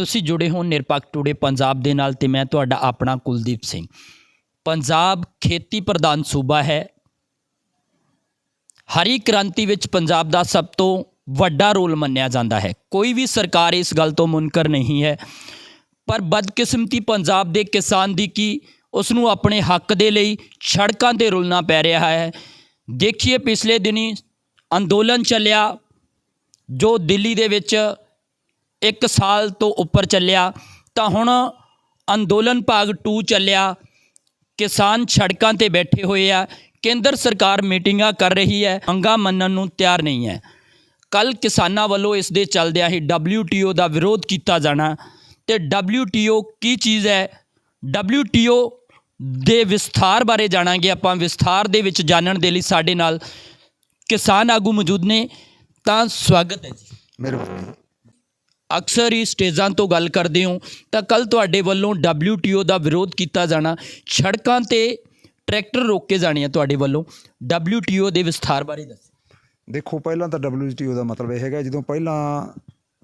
ਤੁਸੀਂ ਜੁੜੇ ਹੋ ਨਿਰਪੱਖ ਟੂਡੇ ਪੰਜਾਬ ਦੇ ਨਾਲ ਤੇ ਮੈਂ ਤੁਹਾਡਾ ਆਪਣਾ ਕੁਲਦੀਪ ਸਿੰਘ। ਪੰਜਾਬ ਖੇਤੀ ਪ੍ਰਧਾਨ ਸੂਬਾ ਹੈ। ਹਰੀ ਕ੍ਰਾਂਤੀ ਵਿੱਚ ਪੰਜਾਬ ਦਾ ਸਭ ਤੋਂ ਵੱਡਾ ਰੋਲ ਮੰਨਿਆ ਜਾਂਦਾ ਹੈ। ਕੋਈ ਵੀ ਸਰਕਾਰ ਇਸ ਗੱਲ ਤੋਂ ਮੁਨਕਰ ਨਹੀਂ ਹੈ। ਪਰ ਬਦਕਿਸਮਤੀ ਪੰਜਾਬ ਦੇ ਕਿਸਾਨ ਦੀ ਕੀ ਉਸ ਨੂੰ ਆਪਣੇ ਹੱਕ ਦੇ ਲਈ ਸੜਕਾਂ ਤੇ ਰੁਲਣਾ ਪੈ ਰਿਹਾ ਹੈ। ਦੇਖੀਏ ਪਿਛਲੇ ਦਿਨੀ ਅੰਦੋਲਨ ਚੱਲਿਆ, ਜੋ ਦਿੱਲੀ ਦੇ ਵਿੱਚ ਇੱਕ ਸਾਲ ਤੋਂ ਉੱਪਰ ਚੱਲਿਆ, ਤਾਂ ਹੁਣ ਅੰਦੋਲਨ ਭਾਗ 2 ਚੱਲਿਆ। ਕਿਸਾਨ ਸੜਕਾਂ ਤੇ ਬੈਠੇ ਹੋਏ ਆ। ਕੇਂਦਰ ਸਰਕਾਰ ਮੀਟਿੰਗਾਂ ਕਰ ਰਹੀ ਹੈ। ਮੰਗਾਂ ਮੰਨਣ ਨੂੰ ਤਿਆਰ ਨਹੀਂ ਹੈ। ਕੱਲ ਕਿਸਾਨਾਂ ਵੱਲੋਂ ਇਸ ਦੇ ਚੱਲਦਿਆਂ ਹੀ WTO ਦਾ ਵਿਰੋਧ ਕੀਤਾ ਜਾਣਾ। ਤੇ WTO ਕੀ ਚੀਜ਼ ਹੈ? WTO ਦੇ ਵਿਸਥਾਰ ਬਾਰੇ ਜਾਣਾਂਗੇ ਆਪਾਂ। ਵਿਸਥਾਰ ਦੇ ਵਿੱਚ ਜਾਣਨ ਦੇ ਲਈ ਸਾਡੇ ਨਾਲ ਕਿਸਾਨ ਆਗੂ ਮੌਜੂਦ ਨੇ। ਤਾਂ ਸਵਾਗਤ ਹੈ ਜੀ। ਮਿਹਰਬਾਨੀ ਅਕਸਰ ਹੀ ਸਟੇਜਾਂ ਤੋਂ ਗੱਲ ਕਰਦੇ ਹੋ, ਤਾਂ ਕੱਲ ਤੁਹਾਡੇ ਵੱਲੋਂ WTO ਦਾ ਵਿਰੋਧ ਕੀਤਾ ਜਾਣਾ, ਸੜਕਾਂ ਤੇ ਟਰੈਕਟਰ ਰੋਕ ਕੇ ਜਾਣੇ ਆ ਤੁਹਾਡੇ ਵੱਲੋਂ, WTO ਦੇ ਵਿਸਥਾਰ ਬਾਰੇ ਦੱਸੋ। ਦੇਖੋ, ਪਹਿਲਾਂ ਤਾਂ WTO ਦਾ ਮਤਲਬ ਇਹ ਹੈਗਾ, ਜਦੋਂ ਪਹਿਲਾਂ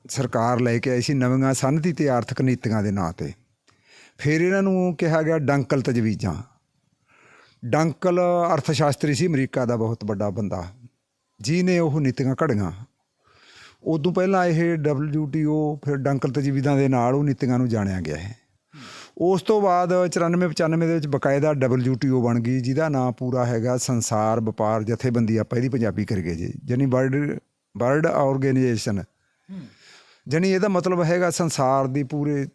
ਸਰਕਾਰ ਲੈ ਕੇ ਆਈ ਸੀ ਨਵੀਆਂ ਸਨਅਤੀ ਤੇ ਆਰਥਿਕ ਨੀਤੀਆਂ ਦੇ ਨਾਂ ਤੇ, ਫਿਰ ਇਹਨਾਂ ਨੂੰ ਕਿਹਾ ਗਿਆ ਡੰਕਲ ਤਜਵੀਜ਼ਾਂ। ਡੰਕਲ ਅਰਥ ਸ਼ਾਸਤਰੀ ਸੀ, ਅਮਰੀਕਾ ਦਾ ਬਹੁਤ ਵੱਡਾ ਬੰਦਾ, ਜਿਹਨੇ ਉਹ ਨੀਤੀਆਂ ਘੜੀਆਂ। ਉਦੋਂ ਪਹਿਲਾਂ ਇਹ WTO ਫਿਰ ਡੰਕਲ ਤਜਵੀਜ਼ਾਂ ਦੇ ਨਾਲ ਉਹ ਨੀਤੀਆਂ ਨੂੰ ਜਾਣਿਆ ਗਿਆ ਹੈ। ਉਸ ਤੋਂ ਬਾਅਦ 94 95 ਦੇ ਵਿੱਚ ਬਕਾਇਦਾ WTO ਬਣ ਗਈ, ਜਿਹਦਾ ਨਾਮ ਪੂਰਾ ਹੈਗਾ ਸੰਸਾਰ, ਵਪਾਰ ਜਥੇਬੰਦੀ ਆਪਾਂ ਇਹਦੀ ਪੰਜਾਬੀ ਕਰੀਏ ਜੀ, ਜਾਣੀ ਵਰਲਡ ਵਰਲਡ ਆਰਗੇਨਾਈਜੇਸ਼ਨ। ਜਾਣੀ ਇਹਦਾ ਮਤਲਬ ਹੈਗਾ ਸੰਸਾਰ ਦੀ ਪੂਰੇ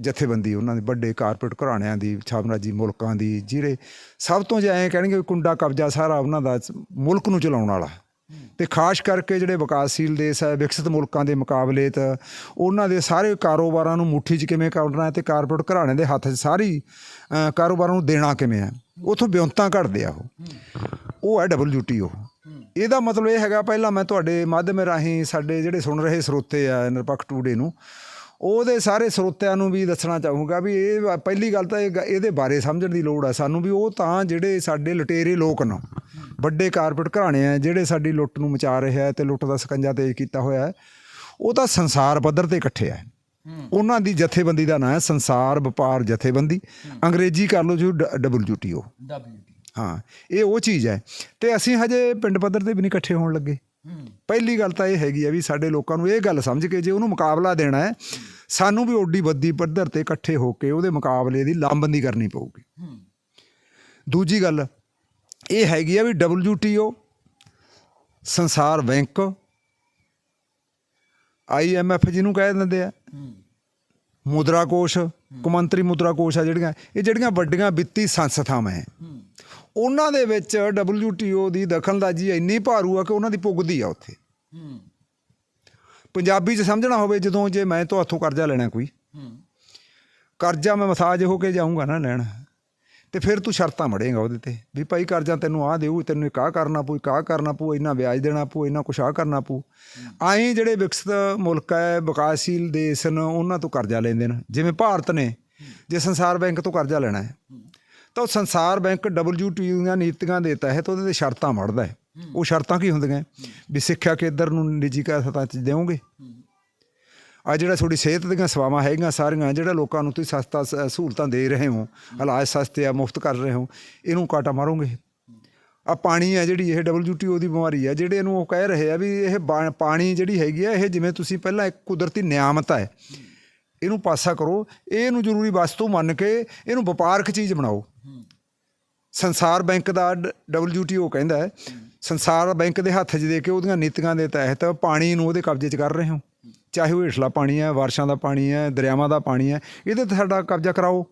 ਜਥੇਬੰਦੀ, ਉਹਨਾਂ ਦੇ ਵੱਡੇ ਕਾਰਪੋਰੇਟ ਘਰਾਣਿਆਂ ਦੀ ਸਾਮਰਾਜੀ ਮੁਲਕਾਂ ਦੀ, ਜਿਹੜੇ ਸਭ ਤੋਂ ਜੇ ਐਂ ਕਹਿਣਗੇ ਵੀ ਕੁੰਡਾ ਕਬਜ਼ਾ ਸਾਰਾ ਉਹਨਾਂ ਦਾ ਮੁਲਕ ਨੂੰ ਚਲਾਉਣ ਵਾਲਾ। ਤੇ ਖਾਸ ਕਰਕੇ ਜਿਹੜੇ ਵਿਕਾਸਸ਼ੀਲ ਦੇਸ਼ ਹੈ ਵਿਕਸਿਤ ਮੁਲਕਾਂ ਦੇ ਮੁਕਾਬਲੇ ਤਾਂ ਉਹਨਾਂ ਦੇ ਸਾਰੇ ਕਾਰੋਬਾਰਾਂ ਨੂੰ ਮੁੱਠੀ 'ਚ ਕਿਵੇਂ ਕਰਨਾ ਹੈ ਤੇ ਕਾਰਪੋਰੇਟ ਘਰਾਣੇ ਦੇ ਹੱਥ 'ਚ ਸਾਰੀ ਕਾਰੋਬਾਰਾਂ ਨੂੰ ਦੇਣਾ ਕਿਵੇਂ ਹੈ ਉਥੋਂ ਬਿਉਂਤਾਂ ਘਟਦੇ ਆ ਉਹ। ਉਹ ਹੈ WTO ਇਹਦਾ ਮਤਲਬ ਇਹ ਹੈਗਾ, ਪਹਿਲਾਂ ਮੈਂ ਤੁਹਾਡੇ ਮਾਧਿਅਮ ਰਾਹੀਂ ਸਾਡੇ ਜਿਹੜੇ ਸੁਣ ਰਹੇ ਸਰੋਤੇ ਆ, ਨਿਰਪੱਖ ਟੂਡੇ ਨੂੰ ਉਹਦੇ ਸਾਰੇ ਸਰੋਤਿਆਂ ਨੂੰ ਵੀ ਦੱਸਣਾ ਚਾਹੂੰਗਾ ਵੀ ਇਹ ਪਹਿਲੀ ਗੱਲ ਤਾਂ ਇਹਦੇ ਬਾਰੇ ਸਮਝਣ ਦੀ ਲੋੜ ਹੈ ਸਾਨੂੰ ਵੀ ਉਹ ਤਾਂ ਜਿਹੜੇ ਸਾਡੇ ਲਟੇਰੇ ਲੋਕ ਨੇ ਵੱਡੇ ਕਾਰਪੋਰੇਟ ਘਰਾਣੇ ਆ ਜਿਹੜੇ ਸਾਡੀ ਲੁੱਟ ਨੂੰ ਮਚਾ ਰਹੇ ਆ ਤੇ ਲੁੱਟ ਦਾ ਸਕੰਜਾ ਤੇਜ਼ ਕੀਤਾ ਹੋਇਆ ਹੈ ਉਹ ਤਾਂ ਸੰਸਾਰ ਪੱਧਰ ਤੇ ਇਕੱਠੇ ਆ। ਉਹਨਾਂ ਦੀ ਜਥੇਬੰਦੀ ਦਾ ਨਾਮ ਹੈ ਸੰਸਾਰ ਵਪਾਰ ਜਥੇਬੰਦੀ ਅੰਗਰੇਜ਼ੀ ਕਰ ਲਓ ਜੀ WTO ਹਾਂ ਇਹ ਉਹ ਚੀਜ਼ ਹੈ ਤੇ ਅਸੀਂ ਹਜੇ ਪਿੰਡ ਪੱਧਰ ਤੇ ਵੀ ਨਹੀਂ ਇਕੱਠੇ ਹੋਣ ਲੱਗੇ। ਪਹਿਲੀ ਗੱਲ ਤਾਂ ਇਹ ਹੈਗੀ ਆ ਵੀ ਸਾਡੇ ਲੋਕਾਂ ਨੂੰ ਇਹ ਗੱਲ ਸਮਝ ਕੇ ਜੇ ਉਹਨੂੰ ਮੁਕਾਬਲਾ ਦੇਣਾ ਹੈ, ਸਾਨੂੰ ਵੀ ਓਡੀ ਵੱਡੀ ਪੱਧਰ ਤੇ ਇਕੱਠੇ ਹੋ ਕੇ ਉਹਦੇ ਮੁਕਾਬਲੇ ਦੀ ਲਾਮਬੰਦੀ ਕਰਨੀ ਪਊਗੀ। ਦੂਜੀ ਗੱਲ ਇਹ ਹੈਗੀ ਆ ਵੀ WTO ਸੰਸਾਰ ਬੈਂਕ IMF ਜਿਹਨੂੰ ਕਹਿ ਦਿੰਦੇ ਆ ਮੁਦਰਾ ਕੋਸ਼ ਕੁਮੰਤਰੀ ਮੁਦਰਾ ਕੋਸ਼ ਆ ਜਿਹੜੀਆਂ, ਇਹ ਜਿਹੜੀਆਂ ਵੱਡੀਆਂ ਵਿੱਤੀ ਸੰਸਥਾਵਾਂ ਹੈ। ਉਹਨਾਂ ਦੇ ਵਿੱਚ WTO ਦੀ ਦਖਲਅੰਦਾਜ਼ੀ ਇੰਨੀ ਭਾਰੂ ਆ ਕਿ ਉਹਨਾਂ ਦੀ ਪੁੱਗਦੀ ਆ ਉੱਥੇ। ਪੰਜਾਬੀ 'ਚ ਸਮਝਣਾ ਹੋਵੇ ਜਦੋਂ ਜੇ ਮੈਂ ਤੋਂ ਹੱਥੋਂ ਕਰਜ਼ਾ ਲੈਣਾ ਕੋਈ ਕਰਜ਼ਾ ਮੈਂ ਮਸਾਜ ਹੋ ਕੇ ਜਾਊਂਗਾ ਨਾ ਲੈਣ ਤੇ ਫਿਰ ਤੂੰ ਸ਼ਰਤਾਂ ਮੜੇਗਾ ਉਹਦੇ ਤੇ ਵੀ ਭਾਈ ਕਰਜ਼ਾ ਤੈਨੂੰ ਆਹ ਦੇਊ ਤੈਨੂੰ ਇੱਕ ਆਹ ਕਰਨਾ ਪਊ ਇੱਕ ਆਹ ਕਰਨਾ ਪਊ ਇੰਨਾ ਵਿਆਜ ਦੇਣਾ ਪਊ ਇੰਨਾ ਕੁਛ ਆਹ ਕਰਨਾ ਪਊ। ਆਏ ਜਿਹੜੇ ਵਿਕਸਿਤ ਮੁਲਕ ਹੈ ਵਿਕਾਸਸ਼ੀਲ ਦੇਸ਼ ਨੇ ਉਹਨਾਂ ਤੋਂ ਕਰਜ਼ਾ ਲੈਂਦੇ ਨੇ। ਜਿਵੇਂ ਭਾਰਤ ਨੇ ਜੇ ਸੰਸਾਰ ਬੈਂਕ ਤੋਂ ਕਰਜ਼ਾ ਲੈਣਾ ਹੈ। ਤਾਂ ਉਹ ਸੰਸਾਰ ਬੈਂਕ WTO ਦੀਆਂ ਨੀਤੀਆਂ ਦੇ ਤਹਿਤ ਉਹਦੇ ਤੇ ਸ਼ਰਤਾਂ ਮੜਦਾ ਹੈ। ਉਹ ਸ਼ਰਤਾਂ ਕੀ ਹੁੰਦੀਆਂ ਵੀ ਸਿੱਖਿਆ ਕੇਂਦਰ ਨੂੰ ਨਿੱਜੀ ਹਸਪਤਾਲਾਂ 'ਚ ਦੇਵੋਗੇ? ਆ ਜਿਹੜਾ ਤੁਹਾਡੀ ਸਿਹਤ ਦੀਆਂ ਸੇਵਾਵਾਂ ਹੈਗੀਆਂ ਸਾਰੀਆਂ ਜਿਹੜਾ ਲੋਕਾਂ ਨੂੰ ਤੁਸੀਂ ਸਸਤਾ ਸਹੂਲਤਾਂ ਦੇ ਰਹੇ ਹੋ ਇਲਾਜ ਸਸਤੇ ਆ ਮੁਫਤ ਕਰ ਰਹੇ ਹੋ ਇਹਨੂੰ ਕਾਟਾ ਮਾਰੋਗੇ? ਆ ਪਾਣੀ ਹੈ ਜਿਹੜੀ ਇਹ WTO ਦੀ ਬਿਮਾਰੀ ਹੈ ਜਿਹੜੇ ਇਹਨੂੰ ਉਹ ਕਹਿ ਰਹੇ ਆ ਵੀ ਇਹ ਪਾਣੀ ਜਿਹੜੀ ਹੈਗੀ ਆ ਇਹ ਜਿਵੇਂ ਤੁਸੀਂ ਪਹਿਲਾਂ ਇੱਕ ਕੁਦਰਤੀ ਨਿਆਮਤ ਹੈ। ਇਹਨੂੰ ਪਾਸਾ ਕਰੋ ਇਹਨੂੰ ਜ਼ਰੂਰੀ ਵਸਤੂ ਮੰਨ ਕੇ ਇਹਨੂੰ ਵਪਾਰਕ ਚੀਜ਼ ਬਣਾਓ। ਸੰਸਾਰ ਬੈਂਕ ਦਾ ਡ- WTO ਕਹਿੰਦਾ ਹੈ ਸੰਸਾਰ ਬੈਂਕ ਦੇ ਹੱਥ 'ਚ ਦੇ ਕੇ ਉਹਦੀਆਂ ਨੀਤੀਆਂ ਦੇ ਤਹਿਤ ਪਾਣੀ ਨੂੰ ਉਹਦੇ ਕਬਜ਼ੇ 'ਚ ਕਰ ਰਹੇ ਹੋ। ਚਾਹੇ ਉਹ ਹੇਠਲਾ ਪਾਣੀ ਹੈ ਵਾਰਸ਼ਾਂ ਦਾ ਪਾਣੀ ਹੈ ਦਰਿਆਵਾਂ ਦਾ ਪਾਣੀ ਹੈ ਇਹਦੇ ਤੇ ਸਾਡਾ ਕਬਜ਼ਾ ਕਰਾਓ।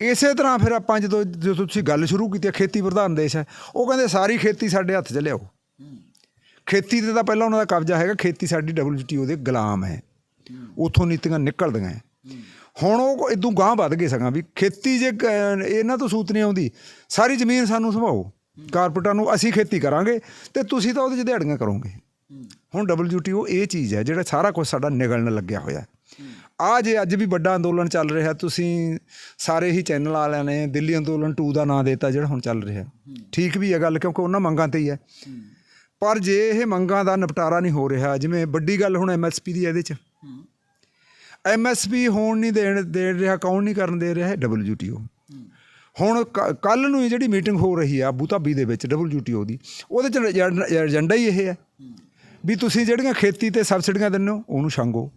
ਇਸੇ ਤਰ੍ਹਾਂ ਫਿਰ ਆਪਾਂ ਜਦੋਂ ਜਦੋਂ ਤੁਸੀਂ ਗੱਲ ਸ਼ੁਰੂ ਕੀਤੀ ਹੈ, ਖੇਤੀ ਪ੍ਰਧਾਨ ਦੇਸ਼ ਹੈ ਉਹ ਕਹਿੰਦੇ ਸਾਰੀ ਖੇਤੀ ਸਾਡੇ ਹੱਥ 'ਚ ਲਿਆਓ। ਖੇਤੀ ਤੇ ਤਾਂ ਪਹਿਲਾਂ ਉਹਨਾਂ ਦਾ ਕਬਜ਼ਾ ਹੈਗਾ ਖੇਤੀ ਸਾਡੀ WTO ਦੇ ਗੁਲਾਮ ਹੈ। ਉਥੋਂ ਨੀਤੀਆਂ ਨਿਕਲਦੀਆਂ ਹੁਣ ਉਹ ਇਦੋਂ ਗਾਂਹ ਵੱਧ ਗਏ ਸਗਾਂ ਵੀ ਖੇਤੀ ਜੇ ਇਹਨਾਂ ਤੋਂ ਸੂਤ ਨਹੀਂ ਆਉਂਦੀ, ਸਾਰੀ ਜ਼ਮੀਨ ਸਾਨੂੰ ਸੰਭਾਓ। ਕਾਰਪੋਰੇਟਾਂ ਨੂੰ ਅਸੀਂ ਖੇਤੀ ਕਰਾਂਗੇ ਤੇ ਤੁਸੀਂ ਤਾਂ ਉਹਦੇ 'ਚ ਦਿਹਾੜੀਆਂ ਕਰੋਗੇ। ਹੁਣ WTO ਇਹ ਚੀਜ਼ ਹੈ ਜਿਹੜਾ ਸਾਰਾ ਕੁਝ ਸਾਡਾ ਨਿਗਲਣ ਲੱਗਿਆ ਹੋਇਆ ਆ ਜੇ ਅੱਜ ਵੀ ਵੱਡਾ ਅੰਦੋਲਨ ਚੱਲ ਰਿਹਾ, ਤੁਸੀਂ ਸਾਰੇ ਹੀ ਚੈਨਲ ਵਾਲਿਆਂ ਨੇ ਦਿੱਲੀ ਅੰਦੋਲਨ 2 ਦਾ ਨਾਂ ਦਿੱਤਾ ਜਿਹੜਾ ਹੁਣ ਚੱਲ ਰਿਹਾ। ਠੀਕ ਵੀ ਹੈ ਗੱਲ ਕਿਉਂਕਿ ਉਹਨਾਂ ਮੰਗਾਂ ਤੇ ਹੀ ਹੈ ਪਰ ਜੇ ਇਹ ਮੰਗਾਂ ਦਾ ਨਿਪਟਾਰਾ ਨਹੀਂ ਹੋ ਰਿਹਾ, ਜਿਵੇਂ ਵੱਡੀ ਗੱਲ ਹੁਣ ਐਮਐਸਪੀ ਦੀ ਹੈ ਇਹਦੇ 'ਚ। ਐਮਐਸਪੀ ਹੋਣ ਨਹੀਂ ਦੇਣ ਦੇ ਰਿਹਾ ਕੌਣ ਨਹੀਂ ਕਰਨ ਦੇ ਰਿਹਾ ਹੈ WTO ਹੁਣ ਕੱਲ ਨੂੰ ਜਿਹੜੀ ਮੀਟਿੰਗ ਹੋ ਰਹੀ ਆ ਆਬੂ ਧਾਬੀ ਦੇ ਵਿੱਚ WTO ਦੀ, ਉਹਦੇ ਚ ਏਜੰਡਾ- ਹੀ ਇਹ ਹੈ। ਵੀ ਤੁਸੀਂ ਜਿਹੜੀਆਂ ਖੇਤੀ ਤੇ ਸਬਸਿਡੀਆਂ ਦਿੰਦੇ ਹੋ, ਉਹਨੂੰ ਛੰਗੋ।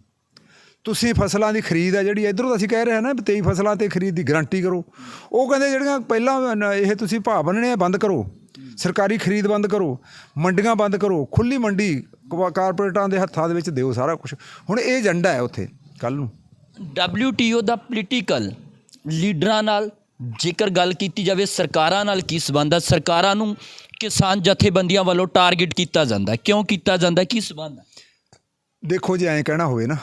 ਤੁਸੀਂ ਫਸਲਾਂ ਦੀ ਖਰੀਦ ਹੈ ਜਿਹੜੀ, ਇਧਰੋਂ ਅਸੀਂ ਕਹਿ ਰਹੇ ਹਾਂ ਨਾ ਵੀ 23 ਫਸਲਾਂ ਤੇ ਖਰੀਦ ਦੀ ਗਾਰੰਟੀ ਕਰੋ। ਉਹ ਕਹਿੰਦੇ ਜਿਹੜੀਆਂ ਪਹਿਲਾਂ ਇਹ ਤੁਸੀਂ ਭਾਅ ਬੰਨਣੇ ਆ, ਬੰਦ ਕਰੋ। ਸਰਕਾਰੀ ਖਰੀਦ ਬੰਦ ਕਰੋ। ਮੰਡੀਆਂ ਬੰਦ ਕਰੋ। ਖੁੱਲੀ ਮੰਡੀ, ਕਵਾ- ਕਾਰਪੋਰੇਟਾਂ ਦੇ ਹੱਥਾਂ ਦੇ ਵਿੱਚ ਦਿਓ ਸਾਰਾ ਕੁਝ ਹੁਣ ਇਹ ਏਜੰਡਾ ਹੈ ਉੱਥੇ। ਕੱਲ ਨੂੰ। WTO ਦਾ ਪੋਲੀਟੀਕਲ ਲੀਡਰਾਂ ਨਾਲ ਜੇਕਰ ਗੱਲ ਕੀਤੀ ਜਾਵੇ ਸਰਕਾਰਾਂ ਨਾਲ ਕੀ ਸਬੰਧ ਹੈ ਸਰਕਾਰਾਂ ਨੂੰ ਕਿਸਾਨ ਜਥੇਬੰਦੀਆਂ ਵੱਲੋਂ ਟਾਰਗੇਟ ਕੀਤਾ ਜਾਂਦਾ। ਕਿਉਂ ਕੀਤਾ ਜਾਂਦਾ? ਕੀ ਸਬੰਧ ਹੈ ਦੇਖੋ ਜੇ ਐਂ ਕਹਿਣਾ ਹੋਵੇ ਨਾ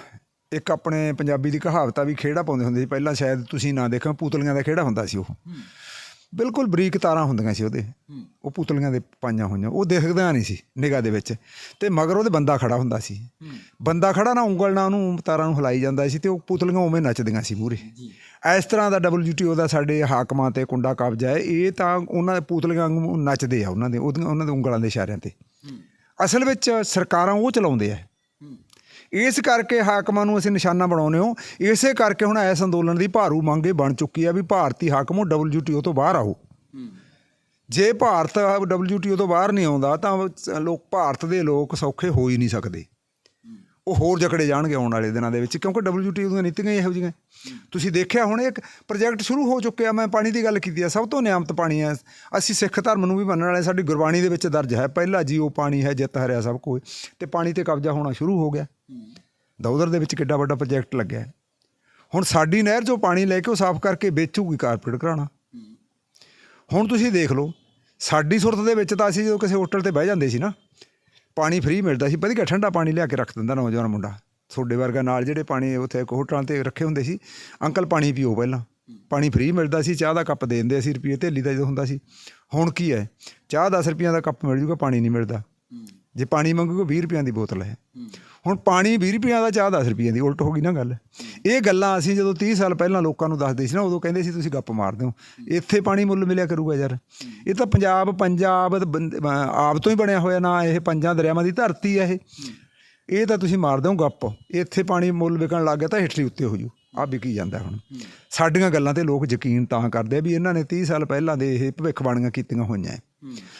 ਇੱਕ ਆਪਣੇ ਪੰਜਾਬੀ ਦੀ ਕਹਾਵਤ ਆ ਵੀ ਖੇੜਾ ਪਾਉਂਦੇ ਹੁੰਦੇ ਸੀ। ਪਹਿਲਾਂ ਸ਼ਾਇਦ ਤੁਸੀਂ ਨਾ ਦੇਖੋ ਪੂਤਲੀਆਂ ਦਾ ਖੇੜਾ ਹੁੰਦਾ ਸੀ ਉਹ। ਬਿਲਕੁਲ ਬਰੀਕ ਤਾਰਾਂ ਹੁੰਦੀਆਂ ਸੀ ਉਹਦੇ। ਉਹ ਪੂਤਲੀਆਂ ਦੇ ਪਾਈਆਂ ਹੋਈਆਂ। ਉਹ ਦਿਖਦਾ ਨਹੀਂ ਸੀ ਨਿਗਾਹ ਦੇ ਵਿੱਚ। ਤੇ ਮਗਰ ਉਹਦੇ ਬੰਦਾ ਖੜਾ ਹੁੰਦਾ ਸੀ। ਬੰਦਾ ਖੜਾ ਨਾ ਉਂਗਲ ਨਾਲ ਉਹਨੂੰ ਤਾਰਾਂ ਨੂੰ ਹਿਲਾਈ ਜਾਂਦਾ ਸੀ ਤੇ ਉਹ ਪੂਤਲੀਆਂ ਉਵੇਂ ਨੱਚਦੀਆਂ ਸੀ ਮੂਰੇ ਇਸ ਤਰ੍ਹਾਂ ਦਾ WTO ਦਾ ਸਾਡੇ ਹਾਕਮਾਂ ਤੇ ਕੁੰਡਾ ਕਬਜ਼ਾ ਹੈ। ਇਹ ਤਾਂ ਉਹਨਾਂ ਦੇ ਪੂਤਲੀਆਂ ਵਾਂਗੂ ਨੱਚਦੇ ਆ ਉਹਨਾਂ ਦੇ ਉਹਦੀਆਂ ਉਹਨਾਂ ਦੇ ਉਂਗਲਾਂ ਦੇ ਇਸ਼ਾਰਿਆਂ ਤੇ। ਅਸਲ ਵਿੱਚ ਸਰਕਾਰਾਂ ਉਹ ਚਲਾਉਂਦੇ ਆ। ਇਸ ਕਰਕੇ ਹਾਕਮਾਂ ਨੂੰ ਅਸੀਂ ਨਿਸ਼ਾਨਾ ਬਣਾਉਂਦੇ ਹੋ। ਇਸੇ ਕਰਕੇ ਹੁਣ ਇਸ ਅੰਦੋਲਨ ਦੀ ਭਾਰੂ ਮੰਗ ਇਹ ਬਣ ਚੁੱਕੀ ਆ ਵੀ ਭਾਰਤੀ ਹਾਕਮ ਉਹ WTO ਤੋਂ ਬਾਹਰ ਆਓ। ਜੇ ਭਾਰਤ WTO ਤੋਂ ਬਾਹਰ ਨਹੀਂ ਆਉਂਦਾ ਤਾਂ ਲੋਕ ਭਾਰਤ ਦੇ ਲੋਕ ਸੌਖੇ ਹੋ ਹੀ ਨਹੀਂ ਸਕਦੇ। ਉਹ ਹੋਰ ਜਕੜੇ ਜਾਣਗੇ ਆਉਣ ਵਾਲੇ ਦਿਨਾਂ ਦੇ ਵਿੱਚ, ਕਿਉਂਕਿ WTO ਦੀਆਂ ਨੀਤੀਆਂ ਹੀ ਇਹੋ ਜਿਹੀਆਂ। ਤੁਸੀਂ ਦੇਖਿਆ ਹੁਣ ਇੱਕ ਪ੍ਰੋਜੈਕਟ ਸ਼ੁਰੂ ਹੋ ਚੁੱਕਿਆ, ਮੈਂ ਪਾਣੀ ਦੀ ਗੱਲ ਕੀਤੀ ਆ, ਸਭ ਤੋਂ ਨਿਆਮਤ ਪਾਣੀ ਹੈ ਅਸੀਂ ਸਿੱਖ ਧਰਮ ਨੂੰ ਵੀ ਮੰਨਣ ਵਾਲੇ ਸਾਡੀ ਗੁਰਬਾਣੀ ਦੇ ਵਿੱਚ ਦਰਜ ਹੈ, ਪਹਿਲਾ ਜੀਓ ਪਾਣੀ ਹੈ, ਜਿੱਤ ਹਰਿਆ ਸਭ ਕੋਈ ਤੇ ਪਾਣੀ ਤੇ ਕਬਜ਼ਾ ਹੋਣਾ ਸ਼ੁਰੂ ਹੋ ਗਿਆ। ਦੌਦਰ ਦੇ ਵਿੱਚ ਕਿੱਡਾ ਵੱਡਾ ਪ੍ਰੋਜੈਕਟ ਲੱਗਿਆ। ਹੁਣ ਸਾਡੀ ਨਹਿਰ 'ਚੋਂ ਪਾਣੀ ਲੈ ਕੇ ਉਹ ਸਾਫ਼ ਕਰਕੇ ਵੇਚੂਗੀ ਕਾਰਪੋਰੇਟ ਘਰਾਣਾ। ਹੁਣ ਤੁਸੀਂ ਦੇਖ ਲਓ, ਸਾਡੀ ਸੁਰਤ ਦੇ ਵਿੱਚ ਤਾਂ ਅਸੀਂ ਜਦੋਂ ਕਿਸੇ ਹੋਟਲ ਤੇ ਬਹਿ ਜਾਂਦੇ ਸੀ ਨਾ ਪਾਣੀ ਫ੍ਰੀ ਮਿਲਦਾ ਸੀ। ਵਧੀਆ ਠੰਡਾ ਪਾਣੀ ਲਿਆ ਕੇ ਰੱਖ ਦਿੰਦਾ ਨੌਜਵਾਨ ਮੁੰਡਾ। ਤੁਹਾਡੇ ਵਰਗਾ ਨਾਲ ਜਿਹੜੇ ਪਾਣੀ ਉੱਥੇ ਹੋਟਲਾਂ ਤੇ ਰੱਖੇ ਹੁੰਦੇ ਸੀ, ਅੰਕਲ ਪਾਣੀ ਪੀਓ ਪਹਿਲਾਂ। ਪਾਣੀ ਫ੍ਰੀ ਮਿਲਦਾ ਸੀ, ਚਾਹ ਦਾ ਕੱਪ ਦੇ ਦਿੰਦੇ ਸੀ ਰੁਪਏ ਥੇਲੀ ਦਾ ਜਦੋਂ ਹੁੰਦਾ ਸੀ। ਹੁਣ ਕੀ ਹੈ? ਚਾਹ 10 ਰੁਪਈਆਂ ਦਾ ਕੱਪ ਮਿਲ ਜੂਗਾ, ਪਾਣੀ ਨਹੀਂ ਮਿਲਦਾ। ਜੇ ਪਾਣੀ ਮੰਗੂਗਾ 20 ਰੁਪਈਆਂ ਦੀ ਬੋਤਲ ਹੈ। ਹੁਣ ਪਾਣੀ 20 ਰੁਪਈਆਂ ਦਾ, ਚਾਹ 10 ਰੁਪਈਆਂ ਦੀ, ਉਲਟ ਹੋ ਗਈ ਨਾ ਗੱਲ। ਇਹ ਗੱਲਾਂ ਅਸੀਂ ਜਦੋਂ 30 ਸਾਲ ਪਹਿਲਾਂ ਲੋਕਾਂ ਨੂੰ ਦੱਸਦੇ ਸੀ ਨਾ, ਉਦੋਂ ਕਹਿੰਦੇ ਸੀ ਤੁਸੀਂ ਗੱਪ ਮਾਰਦੇ ਹੋ। ਇੱਥੇ ਪਾਣੀ ਮੁੱਲ ਮਿਲਿਆ ਕਰੂਗਾ ਯਾਰ। ਇਹ ਤਾਂ ਪੰਜਾਬ ਪੰਜਾਬ ਬੰਦ- ਆਪ ਤੋਂ ਹੀ ਬਣਿਆ ਹੋਇਆ ਨਾ, ਇਹ ਪੰਜਾਂ ਦਰਿਆਵਾਂ ਦੀ ਧਰਤੀ ਹੈ ਇਹ। ਇਹ ਤਾਂ ਤੁਸੀਂ ਮਾਰਦੇ ਹੋ ਗੱਪ। ਇੱਥੇ ਪਾਣੀ ਮੁੱਲ ਵਿਕਣ ਲੱਗ ਗਿਆ ਤਾਂ ਹਿਟਲੀ ਉੱਤੇ ਹੋ ਜੂ। ਆ ਵਿਕੀ ਜਾਂਦਾ ਹੁਣ। ਸਾਡੀਆਂ ਗੱਲਾਂ ਤੇ ਲੋਕ ਯਕੀਨ ਤਾਂ ਕਰਦੇ ਆ ਵੀ ਇਹਨਾਂ ਨੇ 30 ਸਾਲ ਪਹਿਲਾਂ ਦੇ ਇਹ ਭਵਿੱਖਬਾਣੀਆਂ ਕੀਤੀਆਂ ਹੋਈਆਂ ਹੈ।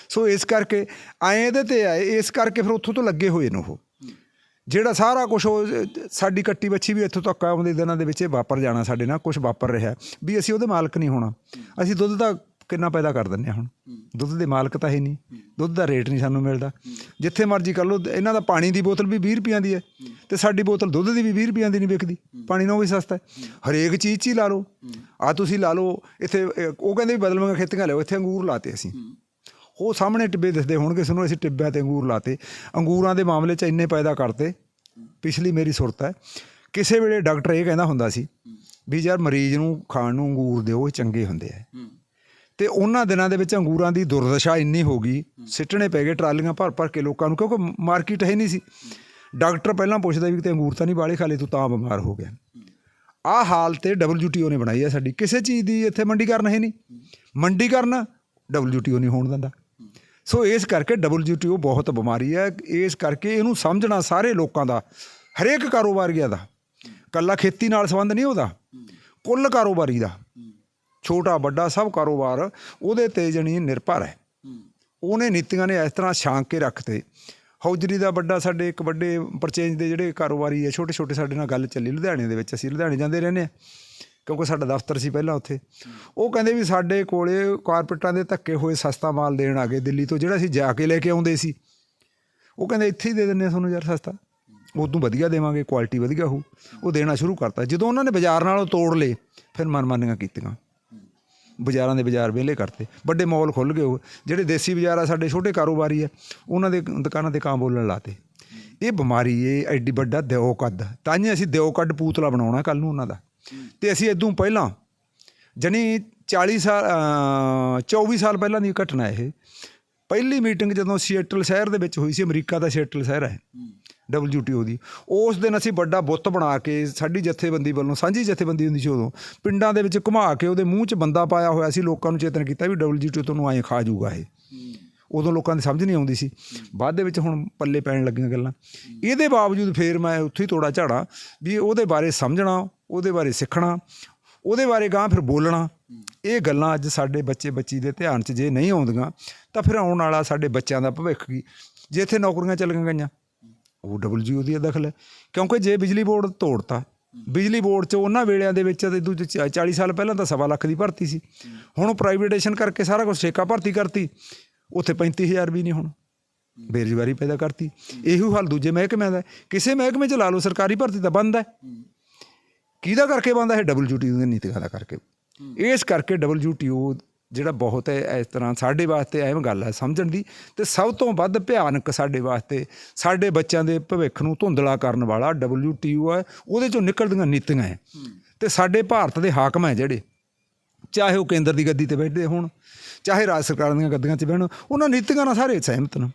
ਸੋ ਇਸ ਕਰਕੇ ਆਏ ਇਹਦੇ ਤੇ ਆਏ, ਇਸ ਕਰਕੇ ਫਿਰ ਉੱਥੋਂ ਤੋਂ ਲੱਗੇ ਹੋਏ ਨੇ ਉਹ। ਜਿਹੜਾ ਸਾਰਾ ਕੁਝ ਸਾਡੀ ਕੱਟੀ ਬੱਚੀ ਵੀ ਇੱਥੋਂ ਤੱਕ ਆਉਂਦੇ ਦਿਨਾਂ ਦੇ ਵਿੱਚ ਇਹ ਵਾਪਰ ਜਾਣਾ ਸਾਡੇ ਨਾਲ ਕੁਝ ਵਾਪਰ ਰਿਹਾ। ਵੀ ਅਸੀਂ ਉਹਦੇ ਮਾਲਕ ਨਹੀਂ ਹੋਣਾ। ਅਸੀਂ ਦੁੱਧ ਦਾ ਕਿੰਨਾ ਪੈਦਾ ਕਰ ਦਿੰਦੇ ਹਾਂ ਹੁਣ। ਦੁੱਧ ਦੇ ਮਾਲਕ ਤਾਂ ਹੈ ਨਹੀਂ। ਦੁੱਧ ਦਾ ਰੇਟ ਨਹੀਂ ਸਾਨੂੰ ਮਿਲਦਾ। ਜਿੱਥੇ ਮਰਜ਼ੀ ਕਰ ਲਓ, ਇਹਨਾਂ ਦਾ ਪਾਣੀ ਦੀ ਬੋਤਲ ਵੀ 20 ਰੁਪਈਆਂ ਦੀ ਹੈ ਤੇ ਸਾਡੀ ਬੋਤਲ ਦੁੱਧ ਦੀ ਵੀ 20 ਰੁਪਈਆਂ ਦੀ ਨਹੀਂ ਵਿਕਦੀ। ਪਾਣੀ ਨਾਲ ਵੀ ਸਸਤਾ ਹੈ। ਹਰੇਕ ਚੀਜ਼ 'ਚ ਹੀ ਲਾ ਲਓ। ਆ ਤੁਸੀਂ ਲਾ ਲਓ, ਇੱਥੇ, ਉਹ ਕਹਿੰਦੇ ਵੀ ਬਦਲਵਾਂਗੇ ਖੇਤੀਆਂ ਲਿਓ ਇੱਥੇ ਅੰਗੂਰ ਲਾਤੇ ਅਸੀਂ। ਉਹ ਸਾਹਮਣੇ ਟਿੱਬੇ ਦਿਸਦੇ ਹੋਣਗੇ ਸਾਨੂੰ ਅਸੀਂ ਟਿੱਬਿਆਂ ਤੇ ਅੰਗੂਰ ਲਾਤੇ। ਅੰਗੂਰਾਂ ਦੇ ਮਾਮਲੇ 'ਚ ਇੰਨੇ ਪੈਦਾ ਕਰਤੇ ਪਿਛਲੀ ਮੇਰੀ ਸੁਰਤ ਹੈ। ਕਿਸੇ ਵੇਲੇ ਡਾਕਟਰ ਇਹ ਕਹਿੰਦਾ ਹੁੰਦਾ ਸੀ ਵੀ ਯਾਰ ਮਰੀਜ਼ ਨੂੰ ਖਾਣ ਨੂੰ ਅੰਗੂਰ ਦਿਓ ਇਹ ਚੰਗੇ ਹੁੰਦੇ ਆ। ਤੇ ਉਹਨਾਂ ਦਿਨਾਂ ਦੇ ਵਿੱਚ ਅੰਗੂਰਾਂ ਦੀ ਦੁਰਦਸ਼ਾ ਇੰਨੀ ਹੋ ਗਈ ਸਿੱਟਣੇ ਪੈ ਗਏ ਟਰਾਲੀਆਂ ਭਰ ਭਰ ਕੇ ਲੋਕਾਂ ਨੂੰ ਕਿਉਂਕਿ ਮਾਰਕੀਟ ਹੈ ਨਹੀਂ ਸੀ। ਡਾਕਟਰ ਪਹਿਲਾਂ ਪੁੱਛਦਾ ਵੀ ਤੇ ਅੰਗੂਰ ਤਾਂ ਨਹੀਂ ਵਾਲੇ ਖਾਲੇ ਤੂੰ ਤਾਂ ਬਿਮਾਰ ਹੋ ਗਿਆ। ਆਹ ਹਾਲ ਤੇ WTO ਨੇ ਬਣਾਈ ਹੈ ਸਾਡੀ। ਕਿਸੇ ਚੀਜ਼ ਦੀ ਇੱਥੇ ਮੰਡੀਕਰਨ ਹੈ ਨਹੀਂ। ਮੰਡੀਕਰਨ WTO ਨਹੀਂ ਹੋਣ ਦਿੰਦਾ। ਸੋ ਇਸ ਕਰਕੇ WTO ਬਹੁਤ ਬਿਮਾਰੀ ਹੈ। ਇਸ ਕਰਕੇ ਇਹਨੂੰ ਸਮਝਣਾ ਸਾਰੇ ਲੋਕਾਂ ਦਾ, ਹਰੇਕ ਕਾਰੋਬਾਰੀਆ ਦਾ। ਕੱਲਾ ਖੇਤੀ ਨਾਲ ਸੰਬੰਧ ਨਹੀਂ ਉਹਦਾ, ਕੁੱਲ ਕਾਰੋਬਾਰੀ ਦਾ। ਛੋਟਾ ਵੱਡਾ ਸਭ ਕਾਰੋਬਾਰ ਉਹਦੇ ਤੇ ਜਣੀ ਨਿਰਭਰ ਹੈ। ਉਹਨੇ ਨੀਤੀਆਂ ਨੇ ਇਸ ਤਰ੍ਹਾਂ ਛਾਂਕ ਕੇ ਰੱਖਤੇ। ਹੌਜਰੀ ਦਾ ਵੱਡਾ ਸਾਡੇ ਇੱਕ ਵੱਡੇ ਪਰਚੇਂਜ ਦੇ ਜਿਹੜੇ ਕਾਰੋਬਾਰੀ ਹੈ ਛੋਟੇ ਛੋਟੇ ਸਾਡੇ ਨਾਲ ਗੱਲ ਚੱਲੀ। ਲੁਧਿਆਣੇ ਦੇ ਵਿੱਚ ਅਸੀਂ ਲੁਧਿਆਣੇ ਜਾਂਦੇ ਰਹਿੰਦੇ ਆ ਕਿਉਂਕਿ ਸਾਡਾ ਦਫ਼ਤਰ ਸੀ ਪਹਿਲਾਂ ਉੱਥੇ। ਉਹ ਕਹਿੰਦੇ ਵੀ ਸਾਡੇ ਕੋਲੇ ਕਾਰਪੋਰੇਟਾਂ ਦੇ ਧੱਕੇ ਹੋਏ ਸਸਤਾ ਮਾਲ ਦੇਣ ਆ ਗਏ ਦਿੱਲੀ ਤੋਂ, ਜਿਹੜਾ ਅਸੀਂ ਜਾ ਕੇ ਲੈ ਕੇ ਆਉਂਦੇ ਸੀ। ਉਹ ਕਹਿੰਦੇ ਇੱਥੇ ਹੀ ਦੇ ਦਿੰਦੇ ਆ ਤੁਹਾਨੂੰ ਯਾਰ ਸਸਤਾ। ਉਦੋਂ ਵਧੀਆ ਦੇਵਾਂਗੇ ਕੁਆਲਿਟੀ ਵਧੀਆ ਹੋਊ। ਉਹ ਦੇਣਾ ਸ਼ੁਰੂ ਕਰਤਾ। ਜਦੋਂ ਉਹਨਾਂ ਨੇ ਬਾਜ਼ਾਰ ਨਾਲੋਂ ਤੋੜ ਲਏ, ਫਿਰ ਮਨਮਾਨੀਆਂ ਕੀਤੀਆਂ। ਬਾਜ਼ਾਰਾਂ ਦੇ ਬਾਜ਼ਾਰ ਵਿਹਲੇ ਕਰਤੇ। ਵੱਡੇ ਮਾਲ ਖੁੱਲ ਗਏ ਉਹ। ਜਿਹੜੇ ਦੇਸੀ ਬਾਜ਼ਾਰ ਆ, ਸਾਡੇ ਛੋਟੇ ਕਾਰੋਬਾਰੀ ਆ, ਉਹਨਾਂ ਦੇ ਦੁਕਾਨਾਂ ਤੇ ਕਾਂ ਬੋਲਣ ਲਾਤੇ। ਇਹ ਬਿਮਾਰੀ ਇਹ ਐਡੀ ਵੱਡਾ ਦਿਓ ਕੱਦ। ਤਾਂ ਹੀ ਅਸੀਂ ਦਿਓ ਕੱਦ ਪੂਤਲਾ ਬਣਾਉਣਾ ਕੱਲ ਨੂੰ ਉਹਨਾਂ ਦਾ। ਤੇ ਅਸੀਂ ਇਦੋਂ ਪਹਿਲਾਂ ਜਣੀ 40 ਸਾਲ ਅ, 24 ਸਾਲ ਪਹਿਲਾਂ ਦੀ ਘਟਨਾ ਇਹ। ਪਹਿਲੀ ਮੀਟਿੰਗ ਜਦੋਂ ਸੀਏਟਲ ਸ਼ਹਿਰ ਦੇ ਵਿੱਚ ਹੋਈ ਸੀ ਅਮਰੀਕਾ ਦਾ ਸੀਐਟਲ ਸ਼ਹਿਰ ਹੈ WTO ਦੀ। ਉਸ ਦਿਨ ਅਸੀਂ ਵੱਡਾ ਬੁੱਤ ਬਣਾ ਕੇ ਸਾਡੀ ਜਥੇਬੰਦੀ ਵੱਲੋਂ ਸਾਂਝੀ ਜਥੇਬੰਦੀ ਹੁੰਦੀ ਸੀ ਉਦੋਂ ਪਿੰਡਾਂ ਦੇ ਵਿੱਚ ਘੁਮਾ ਕੇ ਉਹਦੇ ਮੂੰਹ 'ਚ ਬੰਦਾ ਪਾਇਆ ਹੋਇਆ ਸੀ ਲੋਕਾਂ ਨੂੰ ਚੇਤਨ ਕੀਤਾ ਵੀ WTO ਤੁਹਾਨੂੰ ਐਂ ਖਾ ਜਾਊਗਾ ਇਹ। ਉਦੋਂ ਲੋਕਾਂ ਦੀ ਸਮਝ ਨਹੀਂ ਆਉਂਦੀ ਸੀ। ਬਾਅਦ ਦੇ ਵਿੱਚ ਹੁਣ ਪੱਲੇ ਪੈਣ ਲੱਗੀਆਂ ਗੱਲਾਂ। ਇਹਦੇ ਬਾਵਜੂਦ ਫੇਰ ਮੈਂ ਉੱਥੇ ਹੀ ਤੋੜਾ ਝਾੜਾ ਵੀ ਉਹਦੇ ਬਾਰੇ ਸਮਝਣਾ, ਉਹਦੇ ਬਾਰੇ ਸਿੱਖਣਾ, ਉਹਦੇ ਬਾਰੇ ਗਾਂ ਫਿਰ ਬੋਲਣਾ। ਇਹ ਗੱਲਾਂ ਅੱਜ ਸਾਡੇ ਬੱਚੇ ਬੱਚੀ ਦੇ ਧਿਆਨ 'ਚ ਜੇ ਨਹੀਂ ਆਉਂਦੀਆਂ ਤਾਂ ਫਿਰ ਆਉਣ ਵਾਲਾ ਸਾਡੇ ਬੱਚਿਆਂ ਦਾ ਭਵਿੱਖ ਕੀ? ਜੇ ਇੱਥੇ ਨੌਕਰੀਆਂ ਚੱਲੀਆਂ ਗਈਆਂ, ਉਹ ਡਬਲਯੂ ਦੀ ਦਖਲ। ਹੈ ਕਿਉਂਕਿ ਜੇ ਬਿਜਲੀ ਬੋਰਡ ਤੋੜਤਾ, ਬਿਜਲੀ ਬੋਰਡ 'ਚ ਉਹਨਾਂ ਵੇਲਿਆਂ ਦੇ ਵਿੱਚ ਤੇ ਦੂਜੇ 40 ਸਾਲ ਪਹਿਲਾਂ ਤਾਂ ਸਵਾ ਲੱਖ ਦੀ ਭਰਤੀ ਸੀ। ਹੁਣ ਪ੍ਰਾਈਵੇਟੇਸ਼ਨ ਕਰਕੇ ਸਾਰਾ ਕੁਝ ਠੇਕਾ ਭਰਤੀ ਕਰਤੀ। ਉੱਥੇ 35000 ਵੀ ਨਹੀਂ ਹੁਣ। ਬੇਰੁਜ਼ਗਾਰੀ ਪੈਦਾ ਕਰਤੀ। ਇਹੋ ਹਾਲ ਦੂਜੇ ਮਹਿਕਮਿਆਂ ਦਾ ਕਿਸੇ ਮਹਿਕਮੇ 'ਚ ਲਾ ਲਓ, ਸਰਕਾਰੀ ਭਰਤੀ ਤਾਂ ਬੰਦ ਹੈ। ਕਿਹਦਾ ਕਰਕੇ ਬੰਦ ਹੈ? ਡਬਲਯੂਟੀਓ ਦੀਆਂ ਨੀਤੀਆਂ ਦਾ ਕਰਕੇ। ਇਸ ਕਰਕੇ ਡਬਲਯੂਟੀਓ ਜਿਹੜਾ ਬਹੁਤ ਹੈ, ਇਸ ਤਰ੍ਹਾਂ ਸਾਡੇ ਵਾਸਤੇ ਅਹਿਮ ਗੱਲ ਹੈ ਸਮਝਣ ਦੀ। ਤੇ ਸਭ ਤੋਂ ਵੱਧ ਭਿਆਨਕ ਸਾਡੇ ਵਾਸਤੇ, ਸਾਡੇ ਬੱਚਿਆਂ ਦੇ ਭਵਿੱਖ ਨੂੰ ਧੁੰਦਲਾ ਕਰਨ ਵਾਲਾ ਡਬਲਯੂਟੀਓ ਹੈ। ਉਹਦੇ ਚੋਂ ਨਿਕਲਦੀਆਂ ਨੀਤੀਆਂ ਹੈ। ਤੇ ਸਾਡੇ ਭਾਰਤ ਦੇ ਹਾਕਮ ਹੈ ਜਿਹੜੇ। ਚਾਹੇ ਉਹ ਕੇਂਦਰ ਦੀ ਗੱਦੀ ਤੇ ਬੈਠਦੇ ਹੋਣ। ਚਾਹੇ ਰਾਜ ਸਰਕਾਰ ਦੀਆਂ ਗੱਦੀਆਂ 'ਚ ਬਹਿਣ ਉਹਨਾਂ ਨੀਤੀਆਂ ਨਾਲ ਸਾਰੇ ਸਹਿਮਤ ਨੇ।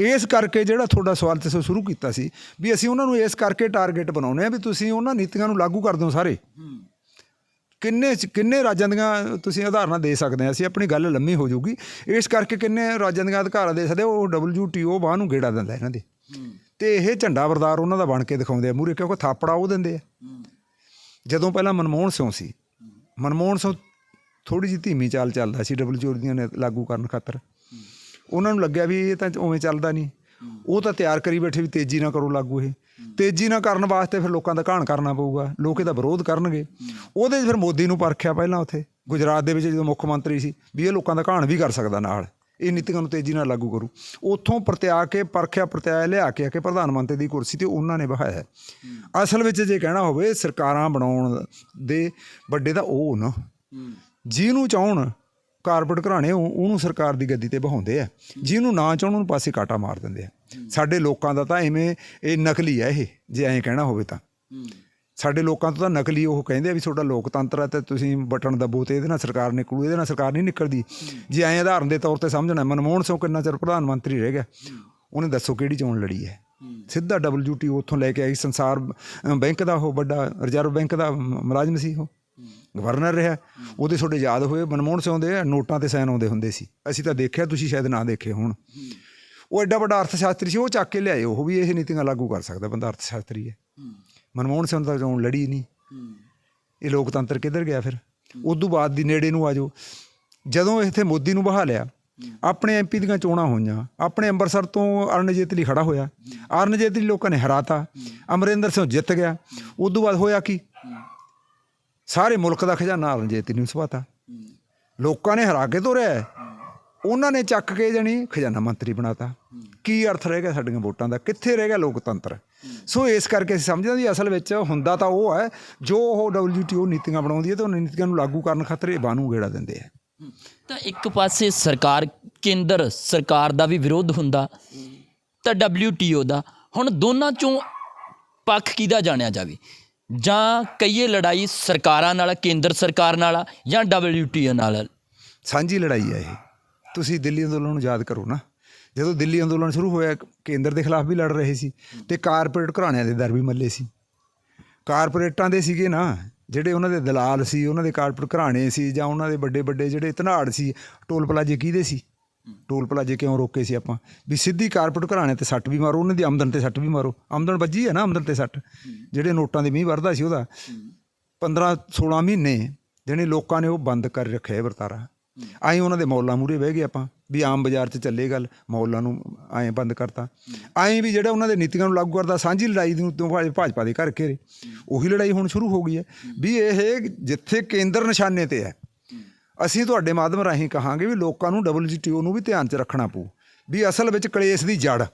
ਇਸ ਕਰਕੇ ਜਿਹੜਾ ਤੁਹਾਡਾ ਸਵਾਲ ਤੇ ਸ਼ੁਰੂ ਕੀਤਾ ਸੀ ਵੀ ਅਸੀਂ ਉਹਨਾਂ ਨੂੰ ਇਸ ਕਰਕੇ ਟਾਰਗੇਟ ਬਣਾਉਨੇ ਆ ਵੀ ਤੁਸੀਂ ਉਹਨਾਂ ਨੀਤੀਆਂ ਨੂੰ ਲਾਗੂ ਕਰ ਦਿਓ ਸਾਰੇ। ਕਿੰਨੇ ਚ- ਕਿੰਨੇ ਰਾਜਾਂ ਦੀਆਂ ਤੁਸੀਂ ਉਦਾਹਰਨਾਂ ਦੇ ਸਕਦੇ ਆ ਅਸੀਂ ਆਪਣੀ ਗੱਲ ਲੰਮੀ ਹੋ ਜਾਊਗੀ। ਇਸ ਕਰਕੇ ਕਿੰਨੇ ਰਾਜਾਂ ਦੀਆਂ ਅਧਿਕਾਰਾਂ ਦੇ ਸਕਦੇ ਆ, ਉਹ WTO ਬਾਹ ਨੂੰ ਗੇੜਾ ਦਿੰਦਾ ਇਹਨਾਂ ਦੇ। ਤੇ ਇਹ ਝੰਡਾ ਵਰਦਾਰ ਉਹਨਾਂ ਦਾ ਬਣ ਕੇ ਦਿਖਾਉਂਦੇ ਆ ਮੂਰੇ ਕਿਉਂਕਿ ਥਾਪੜਾ ਉਹ ਦਿੰਦੇ ਆ। ਜਦੋਂ ਪਹਿਲਾਂ ਮਨਮੋਹਨ ਸਿੰਘ ਸੀ ਮਨਮੋਹਨ ਸਿੰਘ ਥੋੜੀ ਜਿਹੀ ਧੀਮੀ ਚਾਲ ਚੱਲਦਾ ਸੀ WTO ਦੀਆਂ ਨੇ ਲਾਗੂ ਕਰਨ ਖਾਤਰ। ਉਹਨਾਂ ਨੂੰ ਲੱਗਿਆ ਵੀ ਇਹ ਤਾਂ ਉਵੇਂ ਚੱਲਦਾ ਨਹੀਂ। ਉਹ ਤਾਂ ਤਿਆਰ ਕਰੀ ਬੈਠੇ ਵੀ ਤੇਜ਼ੀ ਨਾਲ ਕਰੋ ਲਾਗੂ ਇਹ। ਤੇਜ਼ੀ ਨਾਲ ਕਰਨ ਵਾਸਤੇ ਫਿਰ ਲੋਕਾਂ ਦਾ ਘਾਣ ਕਰਨਾ ਪਊਗਾ। ਲੋਕ ਇਹਦਾ ਵਿਰੋਧ ਕਰਨਗੇ। ਉਹਦੇ 'ਚ ਫਿਰ ਮੋਦੀ ਨੂੰ ਪਰਖਿਆ ਪਹਿਲਾਂ ਉੱਥੇ, ਗੁਜਰਾਤ ਦੇ ਵਿੱਚ ਜਦੋਂ ਮੁੱਖ ਮੰਤਰੀ ਸੀ, ਵੀ ਇਹ ਲੋਕਾਂ ਦਾ ਘਾਣ ਵੀ ਕਰ ਸਕਦਾ ਨਾਲ। ਇਹ ਨੀਤੀਆਂ ਨੂੰ ਤੇਜ਼ੀ ਨਾਲ ਲਾਗੂ ਕਰੂ। ਉੱਥੋਂ ਪ੍ਰਤਿਆ ਕੇ ਪਰਖਿਆ, ਪ੍ਰਤਿਆ ਲਿਆ ਕੇ ਆ ਕੇ ਪ੍ਰਧਾਨ ਮੰਤਰੀ ਦੀ ਕੁਰਸੀ ਤੇ ਉਹਨਾਂ ਨੇ ਬਹਾਇਆ ਅਸਲ ਵਿੱਚ ਜੇ ਕਹਿਣਾ ਹੋਵੇ, ਸਰਕਾਰਾਂ ਬਣਾਉਣ ਦੇ ਵੱਡੇ ਤਾਂ ਉਹ ਨਾ। ਜਿਹਨੂੰ ਚਾਹਣ, ਕਾਰਪੋਰੇਟ ਘਰਾਣੇ ਉਹ- ਉਹਨੂੰ ਸਰਕਾਰ ਦੀ ਗੱਦੀ ਤੇ ਬਹਾਉਂਦੇ ਆ। ਜਿਹਨੂੰ ਨਾ ਚਾਹਣ, ਉਹਨੂੰ ਪਾਸੇ ਕਾਟਾ ਮਾਰ ਦਿੰਦੇ ਆ। ਸਾਡੇ ਲੋਕਾਂ ਦਾ ਤਾਂ ਐਵੇਂ, ਇਹ ਨਕਲੀ ਆ ਇਹ, ਜੇ ਐਂ ਕਹਿਣਾ ਹੋਵੇ ਤਾਂ। ਸਾਡੇ ਲੋਕਾਂ ਤੋਂ ਤਾਂ ਨਕਲੀ ਉਹ ਕਹਿੰਦੇ ਆ ਵੀ ਤੁਹਾਡਾ ਲੋਕਤੰਤਰ ਹੈ ਤੇ ਤੁਸੀਂ ਬਟਨ ਦਬੋ ਤੇ ਇਹਦੇ ਨਾਲ ਸਰਕਾਰ ਨਿਕਲੂ, ਇਹਦੇ ਨਾਲ ਸਰਕਾਰ ਨਹੀਂ ਨਿਕਲਦੀ। ਜੇ ਐਂ ਉਦਾਹਰਨ ਦੇ ਤੌਰ ਤੇ ਸਮਝਣਾ, ਮਨਮੋਹਨ ਸਿੰਘ ਕਿੰਨਾ ਚਿਰ ਪ੍ਰਧਾਨ ਮੰਤਰੀ ਰਹਿ ਗਿਆ, ਉਹਨੇ ਦੱਸੋ ਕਿਹੜੀ ਚੋਣ ਲੜੀ ਹੈ? ਸਿੱਧਾ WTO ਉੱਥੋਂ ਲੈ ਕੇ ਆਈ, ਸੰਸਾਰ ਬੈਂਕ ਦਾ ਉਹ ਵੱਡਾ, ਰਿਜ਼ਰਵ ਬੈਂਕ ਦਾ ਮੁਲਾਜ਼ਮ ਸੀ ਉਹ। ਗਵਰਨਰ ਰਿਹਾ, ਉਹਦੇ ਤੁਹਾਡੇ ਯਾਦ ਹੋਏ, ਮਨਮੋਹਨ ਸਿੰਘ ਦੇ ਨੋਟਾਂ ਤੇ ਸਾਈਨ ਆਉਂਦੇ ਹੁੰਦੇ ਸੀ। ਅਸੀਂ ਤਾਂ ਦੇਖਿਆ, ਤੁਸੀਂ ਸ਼ਾਇਦ ਨਾ ਦੇਖੇ ਹੋਣ। ਉਹ ਐਡਾ ਵੱਡਾ ਅਰਥ ਸ਼ਾਸਤਰੀ ਸੀ, ਉਹ ਚੱਕ ਕੇ ਲਿਆਏ, ਉਹ ਵੀ ਇਹ ਨੀਤੀਆਂ ਲਾਗੂ ਕਰ ਸਕਦਾ ਬੰਦਾ ਅਰਥ ਸ਼ਾਸਤਰੀ ਹੈ। ਮਨਮੋਹਨ ਸਿੰਘ ਤਾਂ ਚੋਣ ਲੜੀ ਨਹੀਂ। ਇਹ ਲੋਕਤੰਤਰ ਕਿੱਧਰ ਗਿਆ ਫਿਰ? ਉਦੋਂ ਬਾਅਦ ਦੀ ਨੇੜੇ ਨੂੰ ਆਜੋ ਜਦੋਂ ਇੱਥੇ ਮੋਦੀ ਨੂੰ ਬਹਾ ਲਿਆ, ਆਪਣੇ ਐਮਪੀ ਦੀਆਂ ਚੋਣਾਂ ਹੋਈਆਂ, ਆਪਣੇ ਅੰਮ੍ਰਿਤਸਰ ਤੋਂ ਅਰਨ ਜੇਤਲੀ ਖੜਾ ਹੋਇਆ। ਅਰਨ ਜੇਤਲੀ ਲੋਕਾਂ ਨੇ ਹਰਾਤਾ। ਅਮਰਿੰਦਰ ਸਿੰਘ ਜਿੱਤ ਗਿਆ। ਉਦੋਂ ਬਾਅਦ ਹੋਇਆ ਕੀ? ਸਾਰੇ ਮੁਲਕ ਦਾ ਖਜ਼ਾਨਾ ਅਰਨ ਨੂੰ ਸਵਾਤਾ। ਲੋਕਾਂ ਨੇ ਹਰਾ ਕੇ ਤੋਰਿਆ। ਉਹਨਾਂ ਨੇ ਚੱਕ ਕੇ ਜਣੀ ਖਜ਼ਾਨਾ ਮੰਤਰੀ ਬਣਾਤਾ। ਕੀ ਅਰਥ ਰਹਿ ਗਿਆ ਸਾਡੀਆਂ ਵੋਟਾਂ ਦਾ? ਕਿੱਥੇ ਰਹਿ ਗਿਆ ਲੋਕਤੰਤਰ? ਸੋ ਇਸ ਕਰਕੇ ਅਸੀਂ ਸਮਝਦੇ ਹਾਂ ਵੀ ਅਸਲ ਵਿੱਚ ਹੁੰਦਾ ਤਾਂ ਉਹ ਹੈ, ਜੋ ਉਹ WTO ਨੀਤੀਆਂ ਬਣਾਉਂਦੀ ਹੈ ਤੇ ਉਹ ਨੀਤੀਆਂ ਨੂੰ ਲਾਗੂ ਕਰਨ ਖਾਤਰ ਇਹ ਬਾਨੂੰ ਗੇੜਾ ਦਿੰਦੇ ਆ। ਤਾਂ ਇੱਕ ਪਾਸੇ ਸਰਕਾਰ ਕੇਂਦਰ ਸਰਕਾਰ ਦਾ ਵੀ ਵਿਰੋਧ ਹੁੰਦਾ, ਤਾਂ WTO ਦਾ। ਹੁਣ ਦੋਨਾਂ ਚੋਂ ਪੱਖ ਕਿਹਦਾ ਜਾਣਿਆ ਜਾਵੇ? ਜਾਂ ਕਈਏ ਲੜਾਈ ਸਰਕਾਰਾਂ ਨਾਲ, ਕੇਂਦਰ ਸਰਕਾਰ ਨਾਲ ਜਾਂ WTO ਨਾਲ? ਸਾਂਝੀ ਲੜਾਈ ਹੈ ਇਹ। ਤੁਸੀਂ ਦਿੱਲੀ ਅੰਦੋਲਨ ਨੂੰ ਯਾਦ ਕਰੋ ਨਾ। ਜਦੋਂ ਦਿੱਲੀ ਅੰਦੋਲਨ ਸ਼ੁਰੂ ਹੋਇਆ ਕੇਂਦਰ ਦੇ ਖਿਲਾਫ ਵੀ ਲੜ ਰਹੇ ਸੀ ਤੇ ਕਾਰਪੋਰੇਟ ਘਰਾਣਿਆਂ ਦੇ ਦਰ ਵੀ ਮੱਲੇ ਸੀ। ਕਾਰਪੋਰੇਟਾਂ ਦੇ ਸੀਗੇ ਨਾ, ਜਿਹੜੇ ਉਹਨਾਂ ਦੇ ਦਲਾਲ ਸੀ, ਉਹਨਾਂ ਦੇ ਕਾਰਪੋਰੇਟ ਘਰਾਣੇ ਸੀ ਜਾਂ ਉਹਨਾਂ ਦੇ ਵੱਡੇ ਵੱਡੇ ਜਿਹੜੇ ਧਨਾੜ ਸੀ, ਟੋਲ ਪਲਾਜੇ ਕਿਹਦੇ ਸੀ? ਟੋਲ ਪਲਾਜੇ ਕਿਉਂ ਰੋਕੇ ਸੀ ਆਪਾਂ? ਵੀ ਸਿੱਧੀ ਕਾਰਪੋਰੇਟ ਘਰਾਣੇ ਤੇ ਸੱਟ ਵੀ ਮਾਰੋ, ਉਹਨਾਂ ਦੀ ਆਮਦਨ ਤੇ ਸੱਟ ਵੀ ਮਾਰੋ। ਆਮਦਨ ਵੱਜੀ ਹੈ ਨਾ ਆਮਦਨ ਤੇ ਸੱਟ? ਜਿਹੜੇ ਨੋਟਾਂ ਦੇ ਮੀਂਹ ਵਰਦਾ ਸੀ ਉਹਦਾ। 15 16 ਮਹੀਨੇ ਜਿਹੜੇ ਲੋਕਾਂ ਨੇ ਉਹ ਬੰਦ ਕਰ ਰੱਖਿਆ ਵਰਤਾਰਾ। ਆਈ ਉਹਨਾਂ ਦੇ ਮੌਲਾਂ ਮੂਰੇ ਬਹਿ ਗਏ ਆਪਾਂ, ਵੀ ਆਮ ਬਾਜ਼ਾਰ 'ਚ ਚੱਲੇ ਗੱਲ, ਮੌਲਾਂ ਨੂੰ ਐਂ ਬੰਦ ਕਰਤਾ। ਐਂ ਵੀ ਜਿਹੜਾ ਉਹਨਾਂ ਦੇ ਨੀਤੀਆਂ ਨੂੰ ਲਾਗੂ ਕਰਦਾ, ਸਾਂਝੀ ਲੜਾਈ ਨੂੰ ਤੋਂ ਭਾ- ਭਾਜਪਾ ਦੇ ਘਰ ਘੇਰੇ। ਉਹੀ ਲੜਾਈ ਹੁਣ ਸ਼ੁਰੂ ਹੋ ਗਈ ਹੈ। ਵੀ ਇਹ ਜਿੱਥੇ ਕੇਂਦਰ ਨਿਸ਼ਾਨੇ ਤੇ ਹੈ ਅਸੀਂ ਤੁਹਾਡੇ ਮਾਧਿਅਮ ਰਾਹੀਂ ਕਹਾਂਗੇ ਵੀ ਲੋਕਾਂ ਨੂੰ WTO ਨੂੰ ਵੀ ਧਿਆਨ 'ਚ ਰੱਖਣਾ ਪਊ, ਵੀ ਅਸਲ ਵਿੱਚ ਕਲੇਸ਼ ਦੀ ਜੜ।